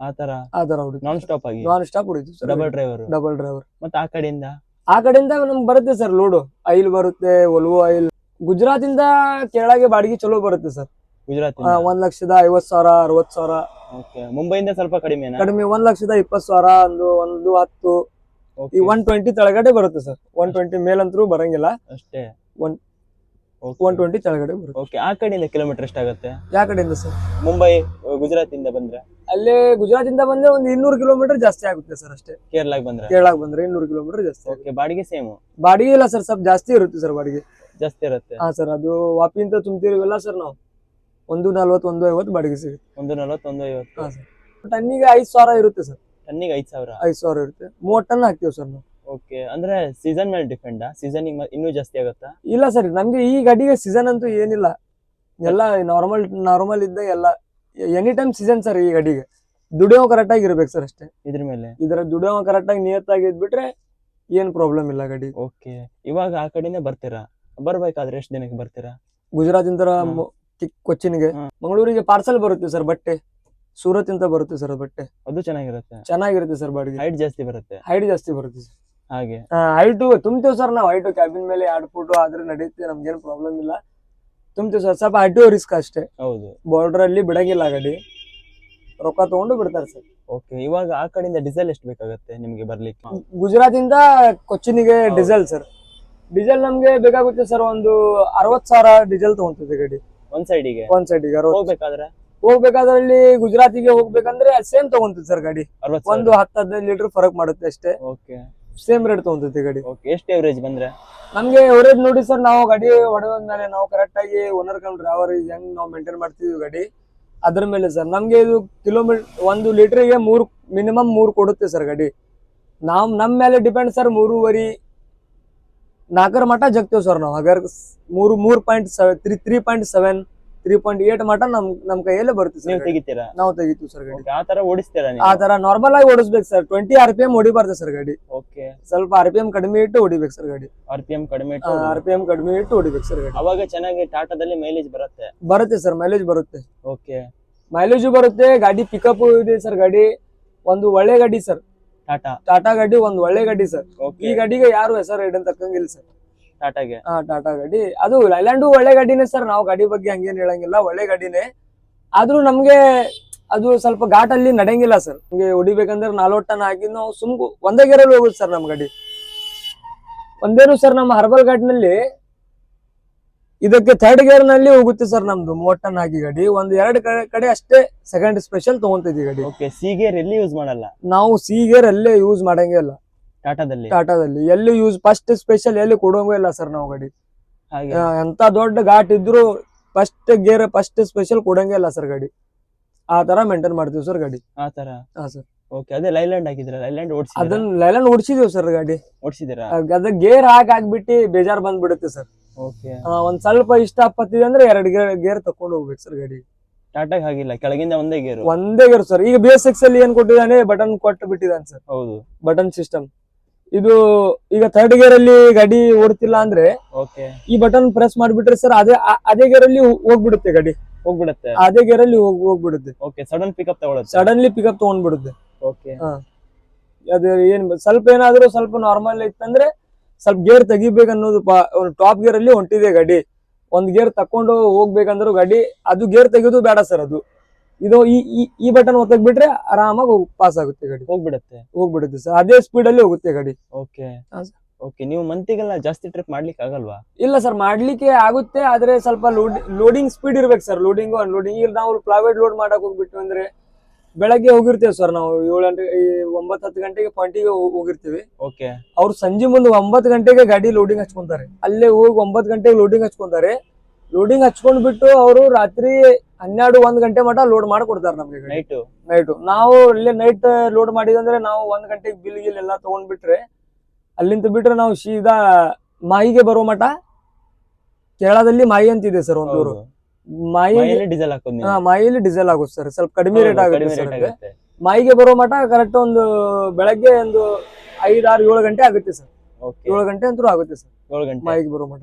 ಆ ತರ? ಆ ತರ ಹುಡುಗಿ ನಾನ್ ಸ್ಟಾಪ್ ಆಗಿ? ನಾನ್ ಸ್ಟಾಪ್ ಹೊಡಿತೀವಿ sir. Double driver double driver ಮತ್ತೆ ಆ ಕಡೆಯಿಂದ? ಆ ಕಡೆಯಿಂದ ನಮ್ಗೆ ಬರುತ್ತೆ ಸರ್ ಲೋಡು ಆಯಿಲ್ ಬರುತ್ತೆ ಒಲ್ವೋ ಐಲ್. ಗುಜರಾತ್ ಇಂದ ಕೇರಳಗೆ ಬಾಡಿಗೆ ಚಲೋ ಬರುತ್ತೆ ಸರ್. ಗುಜರಾತ್ ಒಂದ್ ಲಕ್ಷದ ಐವತ್ ಸಾವಿರ ಅರವತ್ ಸಾವಿರ. ಓಕೆ ಮುಂಬೈಯಿಂದ ಸ್ವಲ್ಪ ಕಡಿಮೆ ಕಡಿಮೆ ಒಂದ್ ಲಕ್ಷದ ಇಪ್ಪತ್ ಸಾವಿರ ಒಂದು ಒಂದು ಹತ್ತು. ಈ Okay, ಒನ್ ಟ್ವೆಂಟಿ ತಳಗಡೆ ಬರುತ್ತೆ ಸರ್. ಒನ್ ಟ್ವೆಂಟಿ ಮೇಲಂತರೂ ಬರಂಗಿಲ್ಲ. ಅಷ್ಟೇ. ಒನ್ ಒನ್ ಟ್ವೆಂಟಿ ತಳಗಡೆ ಬರುತ್ತೆ. ಓಕೆ ಆ ಕಡೆಯಿಂದ ಕಿಲೋಮೀಟರ್ ಎಷ್ಟಾಗುತ್ತೆ? ಯಾವ ಕಡೆಯಿಂದ ಸರ್? ಮುಂಬೈ ಗುಜರಾತ್ ಇಂದ ಬಂದ್ರೆ? ಅಲ್ಲಿ ಗುಜರಾತ್ ಇಂದ ಬಂದ್ರೆ ಒಂದು ಇನ್ನೂರು ಕಿಲೋಮೀಟರ್ ಜಾಸ್ತಿ ಆಗುತ್ತೆ ಸರ್ ಅಷ್ಟೇ. ಕೇರಳಕ್ಕೆ ಬಂದ್ರೆ? ಕೇರಳಕ್ಕೆ ಬಂದ್ರೆ ಇನ್ನೂರು ಕಿಲೋಮೀಟರ್ ಜಾಸ್ತಿ ಆಗುತ್ತೆ. ಓಕೆ ಬಾಡಿಗೆ ಸೇಮ್? ಬಾಡಿಗೆ ಇಲ್ಲ ಸರ್ ಸ್ವಲ್ಪ ಜಾಸ್ತಿ ಇರುತ್ತೆ ಸರ್ ಬಾಡಿಗೆ. ಜಾಸ್ತಿ ಇರುತ್ತೆ. ಹಾ ಸರ್ ಅದು ವಾಪಿಯಿಂದ ಅಂತ ತುಂಬ್ತಿರ್ವಲ್ಲ ಸರ್ ನಾವು. ಒಂದು ನಲ್ವತ್ತು ಒಂದು ಐವತ್ತು ಬಾಡಿಗೆ ಸಿಗುತ್ತೆ. ಒಂದು ನಲವತ್ತು ಒಂದು ಐವತ್ತು. ಹಾ ಸರ್. ಟನ್ನಿಗೆ ಐದು ಸಾವಿರ ಇರುತ್ತೆ ಸರ್. ಟನ್ನಿಗೆ ಐದ್ ಸಾವಿರ? ಐದು ಸಾವಿರ ಇರುತ್ತೆ. ಮೂವತ್ತು ಟನ್ ಹಾಕ್ತೀವಿ ಸರ್ ನಾವು. ಓಕೆ ಅಂದ್ರೆ ಸೀಸನ್ ಮೇಲೆ ಡಿಪೆಂಡ್ ಸೀಸನ್ ಇನ್ನೂ ಜಾಸ್ತಿ ಆಗುತ್ತಾ? ಇಲ್ಲ ಸರ್ ನಮ್ಗೆ ಈ ಗಾಡಿಗೆ ಸೀಸನ್ ಅಂತೂ ಏನಿಲ್ಲ. ಎಲ್ಲ ನಾರ್ಮಲ್ ನಾರ್ಮಲ್ ಇದ್ದ ಎಲ್ಲ ಎನಿ ಟೈಮ್ ಸೀಸನ್ ಸರ್ ಈ ಗಾಡಿಗೆ. ದುಡಿಯೋ ಕರೆಕ್ಟ್ ಆಗಿ ಇರ್ಬೇಕು ಸರ್ ಅಷ್ಟೇ. ಇದ್ರ ಮೇಲೆ? ಇದರ ದುಡಿಯೋ ಕರೆಕ್ಟ್ ಆಗಿ ನಿಯತ್ತಾಗಿ ಇದ್ಬಿಟ್ರೆ ಏನ್ ಪ್ರಾಬ್ಲಮ್ ಇಲ್ಲ ಗಡಿ ಓಕೆ ಇವಾಗ ಆ ಕಡೆನೇ ಬರ್ತೀರಾ? ಬರ್ಬೇಕಾದ್ರೆ ಎಷ್ಟು ದಿನಕ್ಕೆ ಬರ್ತೀರಾ? ಗುಜರಾತ್ ಇಂದ. ಕೊಚ್ಚಿನ್ಗೆ. ಮಂಗಳೂರಿಗೆ ಪಾರ್ಸಲ್ ಬರುತ್ತೆ ಸರ್ ಬಟ್ಟೆ. ಸೂರತ್ ಇಂದ ಬರುತ್ತೆ ಸರ್ ಬಟ್ಟೆ. ಅದು ಚೆನ್ನಾಗಿರುತ್ತೆ. ಚೆನ್ನಾಗಿರುತ್ತೆ ಸರ್ ಬಾಡಿಗೆ. ಹೈಟ್ ಜಾಸ್ತಿ ಬರುತ್ತೆ. ಹೈಟ್ ಜಾಸ್ತಿ ಬರುತ್ತೆ ಸರ್ ಹಾಗೆ. ಹೈಟು ತುಂಬ್ತೇವೆ ಸರ್ ನಾವು ಹೈಟು ಕ್ಯಾಬಿನ್ ಮೇಲೆ ಎರಡು ಫುಟ್ ಆದ್ರೆ ನಡೆಯುತ್ತೆ ನಮ್ಗೇನು ಪ್ರಾಬ್ಲಮ್ ಇಲ್ಲ. ತುಂಬ್ತೇವೆ ಸರ್ ಸ್ವಲ್ಪ ಹೈಟು ರಿಸ್ಕ್ ಅಷ್ಟೇ. ಹೌದು. ಬಾರ್ಡರ್ ಅಲ್ಲಿ ಬಿಡಂಗಿಲ್ಲ ಗಾಡಿ. ರೊಕ್ಕ ತಗೊಂಡು ಬಿಡ್ತಾರೆ ಸರ್ ಓಕೆ ಇವಾಗ ಆ ಕಡೆಯಿಂದ ಡೀಸೆಲ್ ಎಷ್ಟು ಬೇಕಾಗುತ್ತೆ ನಿಮ್ಗೆ ಬರ್ಲಿಕ್ಕೆ? ಗುಜರಾತ್ ಇಂದ ಕೊಚ್ಚಿನಿಗೆ. ಡೀಸೆಲ್ ಸರ್ ಡೀಸೆಲ್ ನಮ್ಗೆ ಬೇಕಾಗುತ್ತೆ ಸರ್ ಒಂದು ಅರವತ್ ಸಾವಿರ ಡೀಸೆಲ್ ತಗೊಂತದೆ ಗಾಡಿ. ಒಂದ್ ಸೈಡಿಗೆ? ಒಂದ್ ಸೈಡಿಗೆ ಅರವತ್ತು. ಹೋಗ್ಬೇಕಾದ್ರೆ? ಹೋಗ್ಬೇಕಾದ್ರೆ ಅಲ್ಲಿ ಗುಜರಾತಿಗೆ ಹೋಗ್ಬೇಕಂದ್ರೆ ಸೇಮ್ ತಗೊಂತದೆ ಸರ್ ಗಾಡಿ. ಒಂದು ಹತ್ತು ಹದಿನೈದು ಲೀಟರ್ ಫರಕ್ ಮಾಡುತ್ತೆ ಅಷ್ಟೇ. ಓಕೆ. ಸೇಮ್ ರೇಟ್ ತಗೊಂತೈತಿ ಗಾಡಿ. ಓಕೆ ಎಷ್ಟು ಎವರೇಜ್ ಬಂದ್ರೆ? ನಮ್ಗೆ ಎವರೇಜ್ ನೋಡಿ ಸರ್ ನಾವು ಗಾಡಿ ಹೊಡೆದ್ಮೇಲೆ ನಾವು ಕರೆಕ್ಟ್ ಆಗಿ ಓನರ್ ಕಮ್ ಡ್ರೈವರ್ ಹೆಂಗ್ ನಾವು ಮೇಂಟೈನ್ ಮಾಡ್ತೀವಿ ಗಾಡಿ. ಅದ್ರ ಮೇಲೆ ಸರ್ ನಮ್ಗೆ ಇದು ಕಿಲೋಮೀಟರ್ ಒಂದು ಲೀಟರ್ಗೆ ಮೂರು ಮಿನಿಮಮ್ ಮೂರು ಕೊಡುತ್ತೆ ಸರ್ ಗಾಡಿ. ನಾವ್ ನಮ್ ಮೇಲೆ ಡಿಪೆಂಡ್ ಸರ್ ಮೂರುವರಿ ನಾಲ್ಕರ ಮಟ ಜಗ್ತೇವ್ ಸರ್ ನಾವು. ಹಾಗಾದ್ರೆ ಮೂರು ಮೂರು point three three point seven three point eight ಮಟ ನಮ್ ನಮ್ ಕೈಯಲ್ಲೇ ಬರುತ್ತೆ ನೀವು ಸರ್ ತೆಗಿತೀರಾ? ನಾವು ತೆಗಿತೀವಿ ಸರ್ ಗಾಡಿ. ಆ ತರ ಓಡಿಸ್ತೀರಾ ಆ ತರ ನಾರ್ಮಲ್ ಆಗಿ ಓಡಿಸ್ಬೇಕು sir. Twenty R P M ಹೊಡಿಬಾರ್ದು sir ಗಾಡಿ. ಓಕೆ ಸ್ವಲ್ಪ ಆರ್ ಪಿ ಎಂ ಕಡಿಮೆ ಇಟ್ಟು ಹೊಡಿಬೇಕು ಸರ್ ಗಾಡಿ. ಆರ್ ಪಿ ಎಂ ಕಡಿಮೆ ಇಟ್ಟು ಆರ್ ಪಿ ಎಂ ಕಡಿಮೆ ಇಟ್ಟು ಹೊಡಿಬೇಕು ಸರ್ ಗಾಡಿ. ಅವಾಗ ಚೆನ್ನಾಗಿ ಟಾಟಾದಲ್ಲಿ ಮೈಲೇಜ್ ಬರುತ್ತೆ? ಬರುತ್ತೆ ಸರ್ ಮೈಲೇಜ್ ಬರುತ್ತೆ. ಓಕೆ ಮೈಲೇಜ್ ಬರುತ್ತೆ ಗಾಡಿ ಪಿಕಪ್ ಇದೆ ಸರ್ ಗಾಡಿ. ಒಂದು ಒಳ್ಳೆ ಗಾಡಿ ಸರ್. ಟಾಟಾ. ಟಾಟಾ ಗಾಡಿ ಒಂದು ಒಳ್ಳೆ ಗಾಡಿ ಸರ್. ಈ ಗಡ್ಡಿಗೆ ಗಾಡಿಗೆ ಯಾರು ಹೆಸರು ಇಡನ್ ತಕ್ಕಂಗಿಲ್ಲ ಸರ್. ಟಾಟಾಗೆ. ಹಾ ಟಾಟಾ ಗಾಡಿ ಅದು ಲೈಲ್ಯಾಂಡು ಒಳ್ಳೆ ಗಾಡಿನೇ ಸರ್. ನಾವು ಗಾಡಿ ಬಗ್ಗೆ ಹಂಗೇನ್ ಹೇಳಂಗಿಲ್ಲ. ಒಳ್ಳೆ ಗಾಡಿನೇ ಆದ್ರೂ ನಮ್ಗೆ ಅದು ಸ್ವಲ್ಪ ಘಾಟಲ್ಲಿ ನಡೆಯಂಗಿಲ್ಲ ಸರ್. ನಮ್ಗೆ ಹೊಡಿಬೇಕಂದ್ರೆ ನಾಲ್ವತ್ ಟನ್ ಹಾಕಿ ನಾವು ಸುಮ್ ಒಂದೇ ಗೇರಲ್ಲಿ ಹೋಗುದು ಸರ್ ನಮ್ ಗಾಡಿ ಒಂದೇನು ಸರ್ ನಮ್ಮ ಹರ್ಬಲ್ ಘಾಟ್ನಲ್ಲಿ ಇದಕ್ಕೆ ಥರ್ಡ್ ಗೇರ್ನಲ್ಲಿ ಹೋಗುತ್ತೆ ಸರ್ ನಮ್ದು ಮೋಟನ್ ಟನ್ ಹಾಕಿ ಗಾಡಿ. ಒಂದ್ ಎರಡ್ ಕಡೆ ಅಷ್ಟೇ ಸೆಕೆಂಡ್ ಸ್ಪೆಷಲ್ ತಗೊಂತಿದ್ವಿ ಗಾಡಿ. ಓಕೆ ಸಿ ಗೇರ್ ಎಲ್ಲಿ ಯೂಸ್ ಮಾಡಲ್ಲ? ನಾವು ಸಿ ಗೇರ್ ಅಲ್ಲೇ ಯೂಸ್ ಮಾಡಂಗೇ ಇಲ್ಲ. ಟಾಟಾದಲ್ಲಿ ಟಾಟಾದಲ್ಲಿ ಎಲ್ಲಿ ಯೂಸ್ ಫಸ್ಟ್ ಸ್ಪೆಷಲ್ ಎಲ್ಲಿ ಕೊಡೋಂಗೂ ಇಲ್ಲ ಸರ್ ನಾವು ಗಾಡಿ. ಹಾಗೆ. ಎಂತ ದೊಡ್ಡ ಘಾಟ್ ಇದ್ರು ಫಸ್ಟ್ ಗೇರ್ ಫಸ್ಟ್ ಸ್ಪೆಷಲ್ ಕೊಡಂಗೇ ಇಲ್ಲ ಸರ್ ಗಾಡಿ. ಆ ತರ ಮೇಂಟೈನ್ ಮಾಡ್ತೀವಿ ಸರ್ ಗಾಡಿ. ಆ ತರ? ಹಾ ಸರ್ ಓಕೆ ಅದೇ ಲೈಲ್ಯಾಂಡ್ ಹಾಕಿದ್ರ ಲೈಲ್ಯಾಂಡ್ ಅದನ್ನ ಲೈಲ್ಯಾಂಡ್ ಓಡಿಸಿದೀವಿ ಸರ್ ಗಾಡಿ. ಓಡಿಸಿದಿರಾ ಅದ ಗೇರ್ ಹಾಕಿ ಹಾಕ್ಬಿಟ್ಟು ಬೇಜಾರ್ ಬಂದ್ಬಿಡುತ್ತೆ ಸರ್ ಒಂದ್ ಸ್ವಲ್ಪ ಇಷ್ಟ ಆಪತ್ತಿದೆ ಅಂದ್ರೆ ಎರಡ್ ಗೇರ್ ಗೇರ್ ತಕೊಂಡು ಹೋಗ್ಬೇಕು ಸರ್ ಗಾಡಿ. ಟಾಟಾಗ್ ಹಾಗಿಲ್ಲ ಕೆಳಗಿಂದ ಒಂದೇ ಗೇರ್. ಒಂದೇ ಗೇರ್ ಸರ್. ಈಗ ಬಿ ಎಸ್ ಎಕ್ಸ್ ಅಲ್ಲಿ ಏನ್ ಕೊಟ್ಟಿದ್ದಾನೆ ಬಟನ್ ಕೊಟ್ಟು ಬಿಟ್ಟಿದ್ದಾನೆ ಸರ್. ಹೌದು. ಬಟನ್ ಸಿಸ್ಟಮ್ ಇದು ಈಗ ಥರ್ಡ್ ಗೇರ್ ಅಲ್ಲಿ ಗಾಡಿ ಓಡ್ತಿಲ್ಲ ಅಂದ್ರೆ ಈ ಬಟನ್ ಪ್ರೆಸ್ ಮಾಡ್ಬಿಟ್ರೆ ಸರ್ ಅದೇ ಅದೇ ಗೇರ್ ಅಲ್ಲಿ ಹೋಗ್ಬಿಡುತ್ತೆ ಗಾಡಿ. ಹೋಗ್ಬಿಡುತ್ತೆ. ಅದೇ ಗೇರ್ ಅಲ್ಲಿ ಹೋಗ್ ಹೋಗ್ಬಿಡುತ್ತೆ. ಓಕೆ ಸಡನ್ ಪಿಕಪ್ ತಗೊಳ್ಳುತ್ತೆ ಸಡನ್ಲಿ ಪಿಕಪ್ ತಗೊಂಡ್ಬಿಡುತ್ತೆ. ಓಕೆ ಅದು ಏನ್ ಸ್ವಲ್ಪ ಏನಾದ್ರು ಸ್ವಲ್ಪ ನಾರ್ಮಲ್ ಇತ್ತಂದ್ರೆ ಸ್ವಲ್ಪ ಗೇರ್ ತೆಗಿಬೇಕು ಅನ್ನೋದು ಟಾಪ್ ಗೇರ್ ಅಲ್ಲಿ ಹೊಂಟಿದೆ ಗಾಡಿ. ಒಂದ್ ಗೇರ್ ತಕೊಂಡು ಹೋಗ್ಬೇಕಂದ್ರೂ ಗಾಡಿ ಅದು ಗೇರ್ ತೆಗೆದು ಬೇಡ ಸರ್ ಅದು. ಇದು ಈ ಈ- ಬಟನ್ ಒತ್ತಕ್ ಬಿಟ್ರೆ ಆರಾಮಾಗಿ ಪಾಸ್ ಆಗುತ್ತೆ ಗಾಡಿ. ಹೋಗ್ಬಿಡುತ್ತೆ. ಹೋಗ್ಬಿಡುತ್ತೆ ಸರ್ ಅದೇ ಸ್ಪೀಡ್ ಅಲ್ಲಿ ಹೋಗುತ್ತೆ ಗಾಡಿ. ಓಕೆ. ಓಕೆ ನೀವು ಮಂತಿಗೆಲ್ಲ ಜಾಸ್ತಿ ಟ್ರಿಪ್ ಮಾಡ್ಲಿಕ್ಕೆ ಆಗಲ್ವಾ? ಇಲ್ಲ ಸರ್ ಮಾಡ್ಲಿಕ್ಕೆ ಆಗುತ್ತೆ ಆದ್ರೆ ಸ್ವಲ್ಪ ಲೋಡ್ ಲೋಡಿಂಗ್ ಸ್ಪೀಡ್ ಇರ್ಬೇಕು ಸರ್ ಲೋಡಿಂಗ್ ಅನ್ಲೋಡಿಂಗ್ ಈಗ ನಾವು ಪ್ರೈವೇಟ್ ಲೋಡ್ ಮಾಡಕ್ ಹೋಗ್ಬಿಟ್ಟು ಅಂದ್ರೆ ಬೆಳಗ್ಗೆ ಹೋಗಿರ್ತೇವೆ ಸರ್ ನಾವು. ಏಳು ಗಂಟೆ ಒಂಬತ್ತು ಹತ್ತು ಗಂಟೆಗೆ ಪಾಯಿಂಟಿಗೆ ಹೋಗಿರ್ತೀವಿ. ಓಕೆ ಅವ್ರು ಸಂಜೆ ಮುಂದೆ ಒಂಬತ್ತು ಗಂಟೆಗೆ ಗಾಡಿ ಲೋಡಿಂಗ್ ಹಚ್ಕೊಂತಾರೆ. ಅಲ್ಲೇ ಹೋಗಿ ಒಂಬತ್ತು ಗಂಟೆಗೆ ಲೋಡಿಂಗ್ ಹಚ್ಕೊಂತಾರೆ. ಲೋಡಿಂಗ್ ಹಚ್ಕೊಂಡ್ ಬಿಟ್ಟು ಅವರು ರಾತ್ರಿ ಹನ್ನೆರಡು ಒಂದ್ ಗಂಟೆ ಮಟ ಲೋಡ್ ಮಾಡ್ಕೊಡ್ತಾರೆ ನಮ್ಗೆ ನೈಟ್ ನೈಟು ನಾವು ಇಲ್ಲೇ ನೈಟ್ ಲೋಡ್ ಮಾಡಿದಂದ್ರೆ ನಾವು ಒಂದ್ ಗಂಟೆಗೆ ಬಿಲ್ ಗಿಲ್ ಎಲ್ಲ ತಗೊಂಡ್ ಬಿಟ್ರೆ ಅಲ್ಲಿಂದ ಬಿಟ್ರೆ ನಾವು ಸೀದಾ ಮಾಯಿಗೆ ಬರೋ ಮಠ ಕೇರಳದಲ್ಲಿ ಮಾಯಿ ಅಂತಿದೆ ಸರ್ ಒಂದು ಮಾಯಿ ಡೀಸೆಲ್ ಹಾಕೋದು ಹಾ ಡೀಸೆಲ್ ಆಗುತ್ತೆ ಸರ್ ಸ್ವಲ್ಪ ಕಡಿಮೆ ರೇಟ್ ಆಗುತ್ತೆ ಸರ್ ಅದು. ಮಾಯಿಗೆ ಬರೋ ಮಟ ಕರೆಕ್ಟ್ ಒಂದು ಬೆಳಗ್ಗೆ ಒಂದು ಐದಾರು ಏಳು ಗಂಟೆ ಆಗುತ್ತೆ ಸರ್ ಓಕೆ ಏಳು ಗಂಟೆ ಅಂತೂ ಆಗುತ್ತೆ ಸರ್ ಏಳು ಗಂಟೆ. ಮೈಗೆ ಬರೋ ಮಟ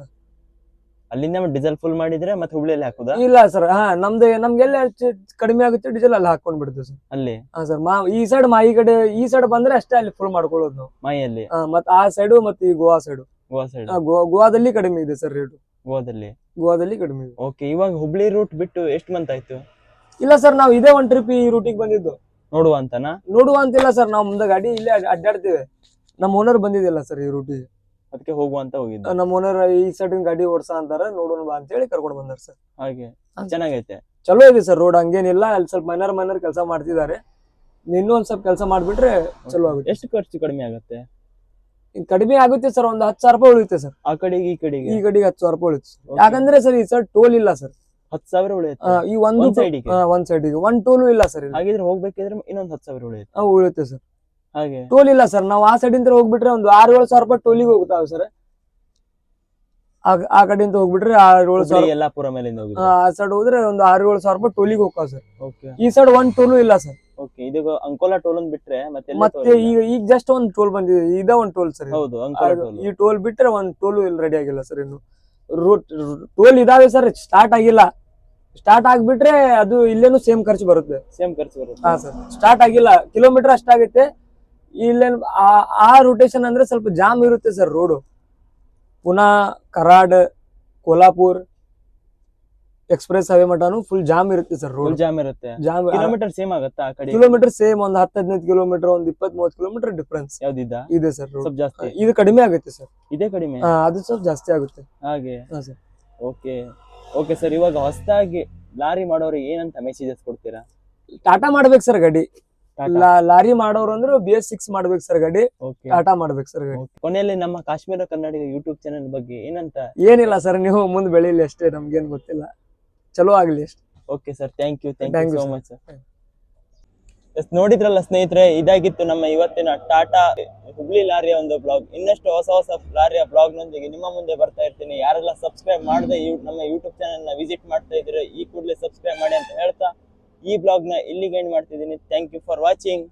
ಅಲ್ಲಿಂದ ಡೀಸೆಲ್ ಫುಲ್ ಮಾಡಿದ್ರೆ ಮತ್ತೆ ಹುಬ್ಳಿಯಲ್ಲಿ ಹಾಕುದಾ? ಇಲ್ಲ ಸರ್ ಹಾ ನಮ್ದು ನಮ್ಗೆಲ್ಲ ಕಡಿಮೆ ಆಗುತ್ತೆ ಡೀಸೆಲ್ ಅಲ್ಲಿ ಹಾಕೊಂಡ್ ಬಿಡ್ತೀವಿ ಸರ್ ಅಲ್ಲಿ? ಹಾ ಸರ್ ಮಾ ಈ ಸೈಡ್ ಮೈ ಕಡೆ ಈ ಸೈಡ್ ಬಂದ್ರೆ ಅಷ್ಟೇ ಅಲ್ಲಿ ಫುಲ್ ಮಾಡ್ಕೊಳ್ಳೋದು ನಾವು. ಮೈಯಲ್ಲಿ? ಹಾ, ಮತ್ತ್ ಆ ಸೈಡು ಮತ್ತೆ ಈ ಗೋವಾ ಸೈಡು ಗೋವಾ ಸೈಡ್ ಗೋವಾ ಗೋವಾದಲ್ಲಿ ಕಡಿಮೆ ಇದೆ ಸರ್ ರೇಟು ಗೋವಾದಲ್ಲಿ? ಗೋವಾದಲ್ಲಿ ಕಡಿಮೆ ಇದೆ. ಓಕೆ ಇವಾಗ ಹುಬ್ಳಿ ರೂಟ್ ಬಿಟ್ಟು ಎಷ್ಟು ಮಂತ್ ಆಯ್ತು? ಇಲ್ಲ ಸರ್ ನಾವು ಇದೇ ಒಂದ್ ಟ್ರಿಪ್ ಈ ರೂಟಿಗೆ ಬಂದಿದ್ದು. ನೋಡುವ ಅಂತನಾ? ನೋಡುವ ಅಂತಿಲ್ಲ ಸರ್ ನಾವು ಮುಂದೆ ಗಾಡಿ ಇಲ್ಲೇ ಅಡ್- ಅಡ್ಡಾಡ್ತೀವಿ. ನಮ್ಮ ಓನರ್ ಬಂದಿದ್ದಿಲ್ಲ ಸರ್ ಈ ರೂಟಿಗೆ ಅದಕ್ಕೆ ಹೋಗುವ ಅಂತ ಹೋಗಿದ್ದು. ನಮ್ಮ ಓನರ್ ಈ ಸೈಡಿನ ಗಾಡಿ ಓಡ್ಸ ಅಂತಾರ ನೋಡೋಣ ಬಾ ಅಂತ ಹೇಳಿ ಕರ್ಕೊಂಡು ಬಂದಾರ ಸರ್ ಹಾಗೆ. ಹಾ. ಚೆನ್ನಾಗೈತೆ? ಚಲೋ ಇದೆ ಸರ್ ರೋಡ್ ಹಂಗೇನಿಲ್ಲ ಅಲ್ಲಿ ಸ್ವಲ್ಪ ಮೈನರ್ ಮೈನರ್ ಕೆಲಸ ಮಾಡ್ತಿದ್ದಾರೆ. ಇನ್ನೂ ಒಂದ್ ಸ್ವಲ್ಪ ಕೆಲಸ ಮಾಡ್ಬಿಟ್ರೆ ಚಲೋ ಆಗುತ್ತೆ. ಎಷ್ಟು ಖರ್ಚು ಕಡಿಮೆ ಆಗುತ್ತೆ? ಕಡಿಮೆ ಆಗುತ್ತೆ ಸರ್ ಒಂದು ಹತ್ತು ಸಾವಿರ ರೂಪಾಯಿ ಉಳಿಯುತ್ತೆ ಸರ್ ಆ ಕಡೆಗೆ ಈ ಕಡೆಗೆ? ಈ ಕಡೆಗೆ ಹತ್ತು ಸಾವಿರ ರೂಪಾಯಿ ಉಳಿಯುತ್ತೆ. ಯಾಕಂದ್ರೆ ಸರ್ ಈ ಸರ್ ಟೋಲ್ ಇಲ್ಲ ಸರ್ ಹತ್ತು ಸಾವಿರ ಉಳಿಯುತ್ತೆ? ಈ ಒಂದು ಒಂದ್ ಸೈಡಿಗೆ ಆ, ಒಂದ್ ಸೈಡಿಗೆ ಒಂದ್ ಟೋಲು ಇಲ್ಲ ಸರ್ ಇಲ್ಲಿ. ಹಾಗಿದ್ರೆ ಹೋಗ್ಬೇಕಿದ್ರೆ ಇನ್ನೊಂದ್ ಹತ್ತು ಸಾವಿರ ಉಳಿಯುತ್ತೆ. ಆ, ಉಳಿಯುತ್ತೆ ಸರ್ ಹಾಗೆ? ಟೋಲ್ ಇಲ್ಲ ಸರ್ ನಾವು ಆ ಸೈಡಿಂದ ಹೋಗ್ಬಿಟ್ರೆ ಒಂದು ಆರು ಏಳು ಸಾವಿರ ರೂಪಾಯಿ ಟೋಲಿಗೆ ಹೋಗ್ತಾವೆ ಸರ್ ಆ ಕಡೆಯಿಂದ ಹೋಗ್ಬಿಟ್ರೆ ಆರು ಏಳು ಹುಬ್ಳಿ ಸಾವಿರ ಯಲ್ಲಾಪುರ ಮೇಲಿಂದ ಆ ಸೈಡ್ ಹೋದ್ರೆ ಒಂದು ಆರು ಏಳು ಸಾವಿರ ರೂಪಾಯಿ ಟೋಲಿಗೆ ಹೋಗ್ತಾವ ಸರ್ ಓಕೆ ಈ ಸೈಡ್ ಒಂದ್ ಟೋಲು ಇಲ್ಲ ಸರ್ ಓಕೆ ಇದು ಅಂಕೋಲಾ ಟೋಲ್ ಒಂದ್ ಬಿಟ್ರೆ ಮತ್ತೆ ಮತ್ತೆ ಈಗ ಈಗ ಜಸ್ಟ್ ಒಂದು ಟೋಲ್ ಬಂದಿದೆ. ಇದ ಒಂದು ಟೋಲ್ ಸರ್ ಹೌದು ಅಂಕೋಲಾ ಟೋಲ್ ಈ ಟೋಲ್ ಬಿಟ್ರೆ ಒಂದು ಟೋಲು ಇಲ್ಲಿ ರೆಡಿ ಆಗಿಲ್ಲ ಸರ್ ಇನ್ನು. ರೂಟ್ ಟೋಲ್ ಇದಾವೆ ಸರ್ ಸ್ಟಾರ್ಟ್ ಆಗಿಲ್ಲ. ಸ್ಟಾರ್ಟ್ ಆಗ್ಬಿಟ್ರೆ ಅದು ಇಲ್ಲೇನು ಸೇಮ್ ಖರ್ಚು ಬರುತ್ತೆ. ಸೇಮ್ ಖರ್ಚು ಬರುತ್ತೆ. ಹಾ ಸರ್ ಸ್ಟಾರ್ಟ್ ಆಗಿಲ್ಲ. ಕಿಲೋಮೀಟರ್ ಅಷ್ಟಾಗುತ್ತೆ ಇಲ್ಲೇನು ಆ- ಆ ರೂಟೇಷನ್ ಅಂದ್ರೆ ಸ್ವಲ್ಪ ಜಾಮ್ ಇರುತ್ತೆ sir road Pune Karad Kolhapur express highway mutton full jam ಇರುತ್ತೆ ಸರ್ ರೋಡ್ ಜಾಮ್ ಇರುತ್ತೆ. ಜಾಮ್ ಕಿಲೋಮೀಟರ್ ಸೇಮ್ ಆಗುತ್ತಾ ಆ ಕಡೆ? ಕಿಲೋಮೀಟರ್ ಸೇಮ್ ಒಂದ್ ಹತ್ತು ಹದಿನೈದು ಕಿಲೋಮೀಟರ್ ಒಂದ್ ಇಪ್ಪತ್ ಮೂವತ್ ಕಿಲೋಮೀಟರ್ ಡಿಫ್ರೆನ್ಸ್ ಯಾವ್ದಿದ್ದ? ಇದೆ ಸರ್ ರೋಡ್ ಸ್ವಲ್ಪ ಜಾಸ್ತಿ. ಇದು ಕಡಿಮೆ ಆಗುತ್ತೆ ಸರ್ ಇದೇ ಕಡಿಮೆ? ಅದು ಸ್ವಲ್ಪ ಜಾಸ್ತಿ ಆಗುತ್ತೆ. ಹಾಗೆ? Sir okay. ಓಕೆ ಸರ್ ಇವಾಗ ಹೊಸದಾಗಿ ಲಾರಿ ಮಾಡೋರಿಗೆ ಏನಂತ ಮೆಸೇಜಸ್ ಕೊಡ್ತೀರಾ? ಟಾಟಾ ಮಾಡ್ಬೇಕು ಸರ್ ಗಾಡಿ. ಲಾರಿ ಮಾಡೋರು ಅಂದ್ರೆ ಬಿ ಎಸ್ ಸಿಕ್ಸ್ ಮಾಡ್ಬೇಕು ಸರ್ ಗಾಡಿ. ಟಾಟಾ ಮಾಡ್ಬೇಕು ಸರ್ ಗಾಡಿ. ಕೊನೆಯಲ್ಲಿ ನಮ್ಮ ಕಾಶ್ಮೀರ ಕನ್ನಡಿಗ ಯೂಟ್ಯೂಬ್ ಚಾನೆಲ್ ಬಗ್ಗೆ ಏನಂತ? ಏನಿಲ್ಲ ಸರ್ ನೀವು ಮುಂದೆ ಬೆಳೀಲಿ ಅಷ್ಟೇ ನಮ್ಗೇನ್ ಗೊತ್ತಿಲ್ಲ. ಚಲೋ ಆಗ್ಲಿ ಅಷ್ಟೇ. Okay sir thank you thank you so much sir yes ನೋಡಿದ್ರಲ್ಲ ಸ್ನೇಹಿತರೆ ಇದಾಗಿತ್ತು ನಮ್ಮ ಇವತ್ತಿನ ಟಾಟಾ ಹುಬ್ಳಿ ಲಾರಿಯ ಒಂದು ಬ್ಲಾಗ್ ಇನ್ನಷ್ಟು ಹೊಸ ಹೊಸ ಲಾರಿಯ ಬ್ಲಾಗ್ ನೊಂದಿಗೆ ನಿಮ್ಮ ಮುಂದೆ ಬರ್ತಾ ಇರ್ತೀನಿ. ಯಾರೆಲ್ಲ ಸಬ್ಸ್ಕ್ರೈಬ್ ಮಾಡದೆ ನಮ್ಮ ಯೂಟ್ಯೂಬ್ ಚಾನೆಲ್ನ ವಿಸಿಟ್ ಮಾಡ್ತಾ ಇದ್ರೆ ಈ ಕೂಡಲೇ ಸಬ್ಸ್ಕ್ರೈಬ್ ಮಾಡಿ ಅಂತ ಹೇಳ್ತಾ ಈ ಬ್ಲಾಗ್ನ ಇಲ್ಲಿಗೆ ಎಂಡ್ ಮಾಡ್ತಿದ್ದೀನಿ. Thank you for watching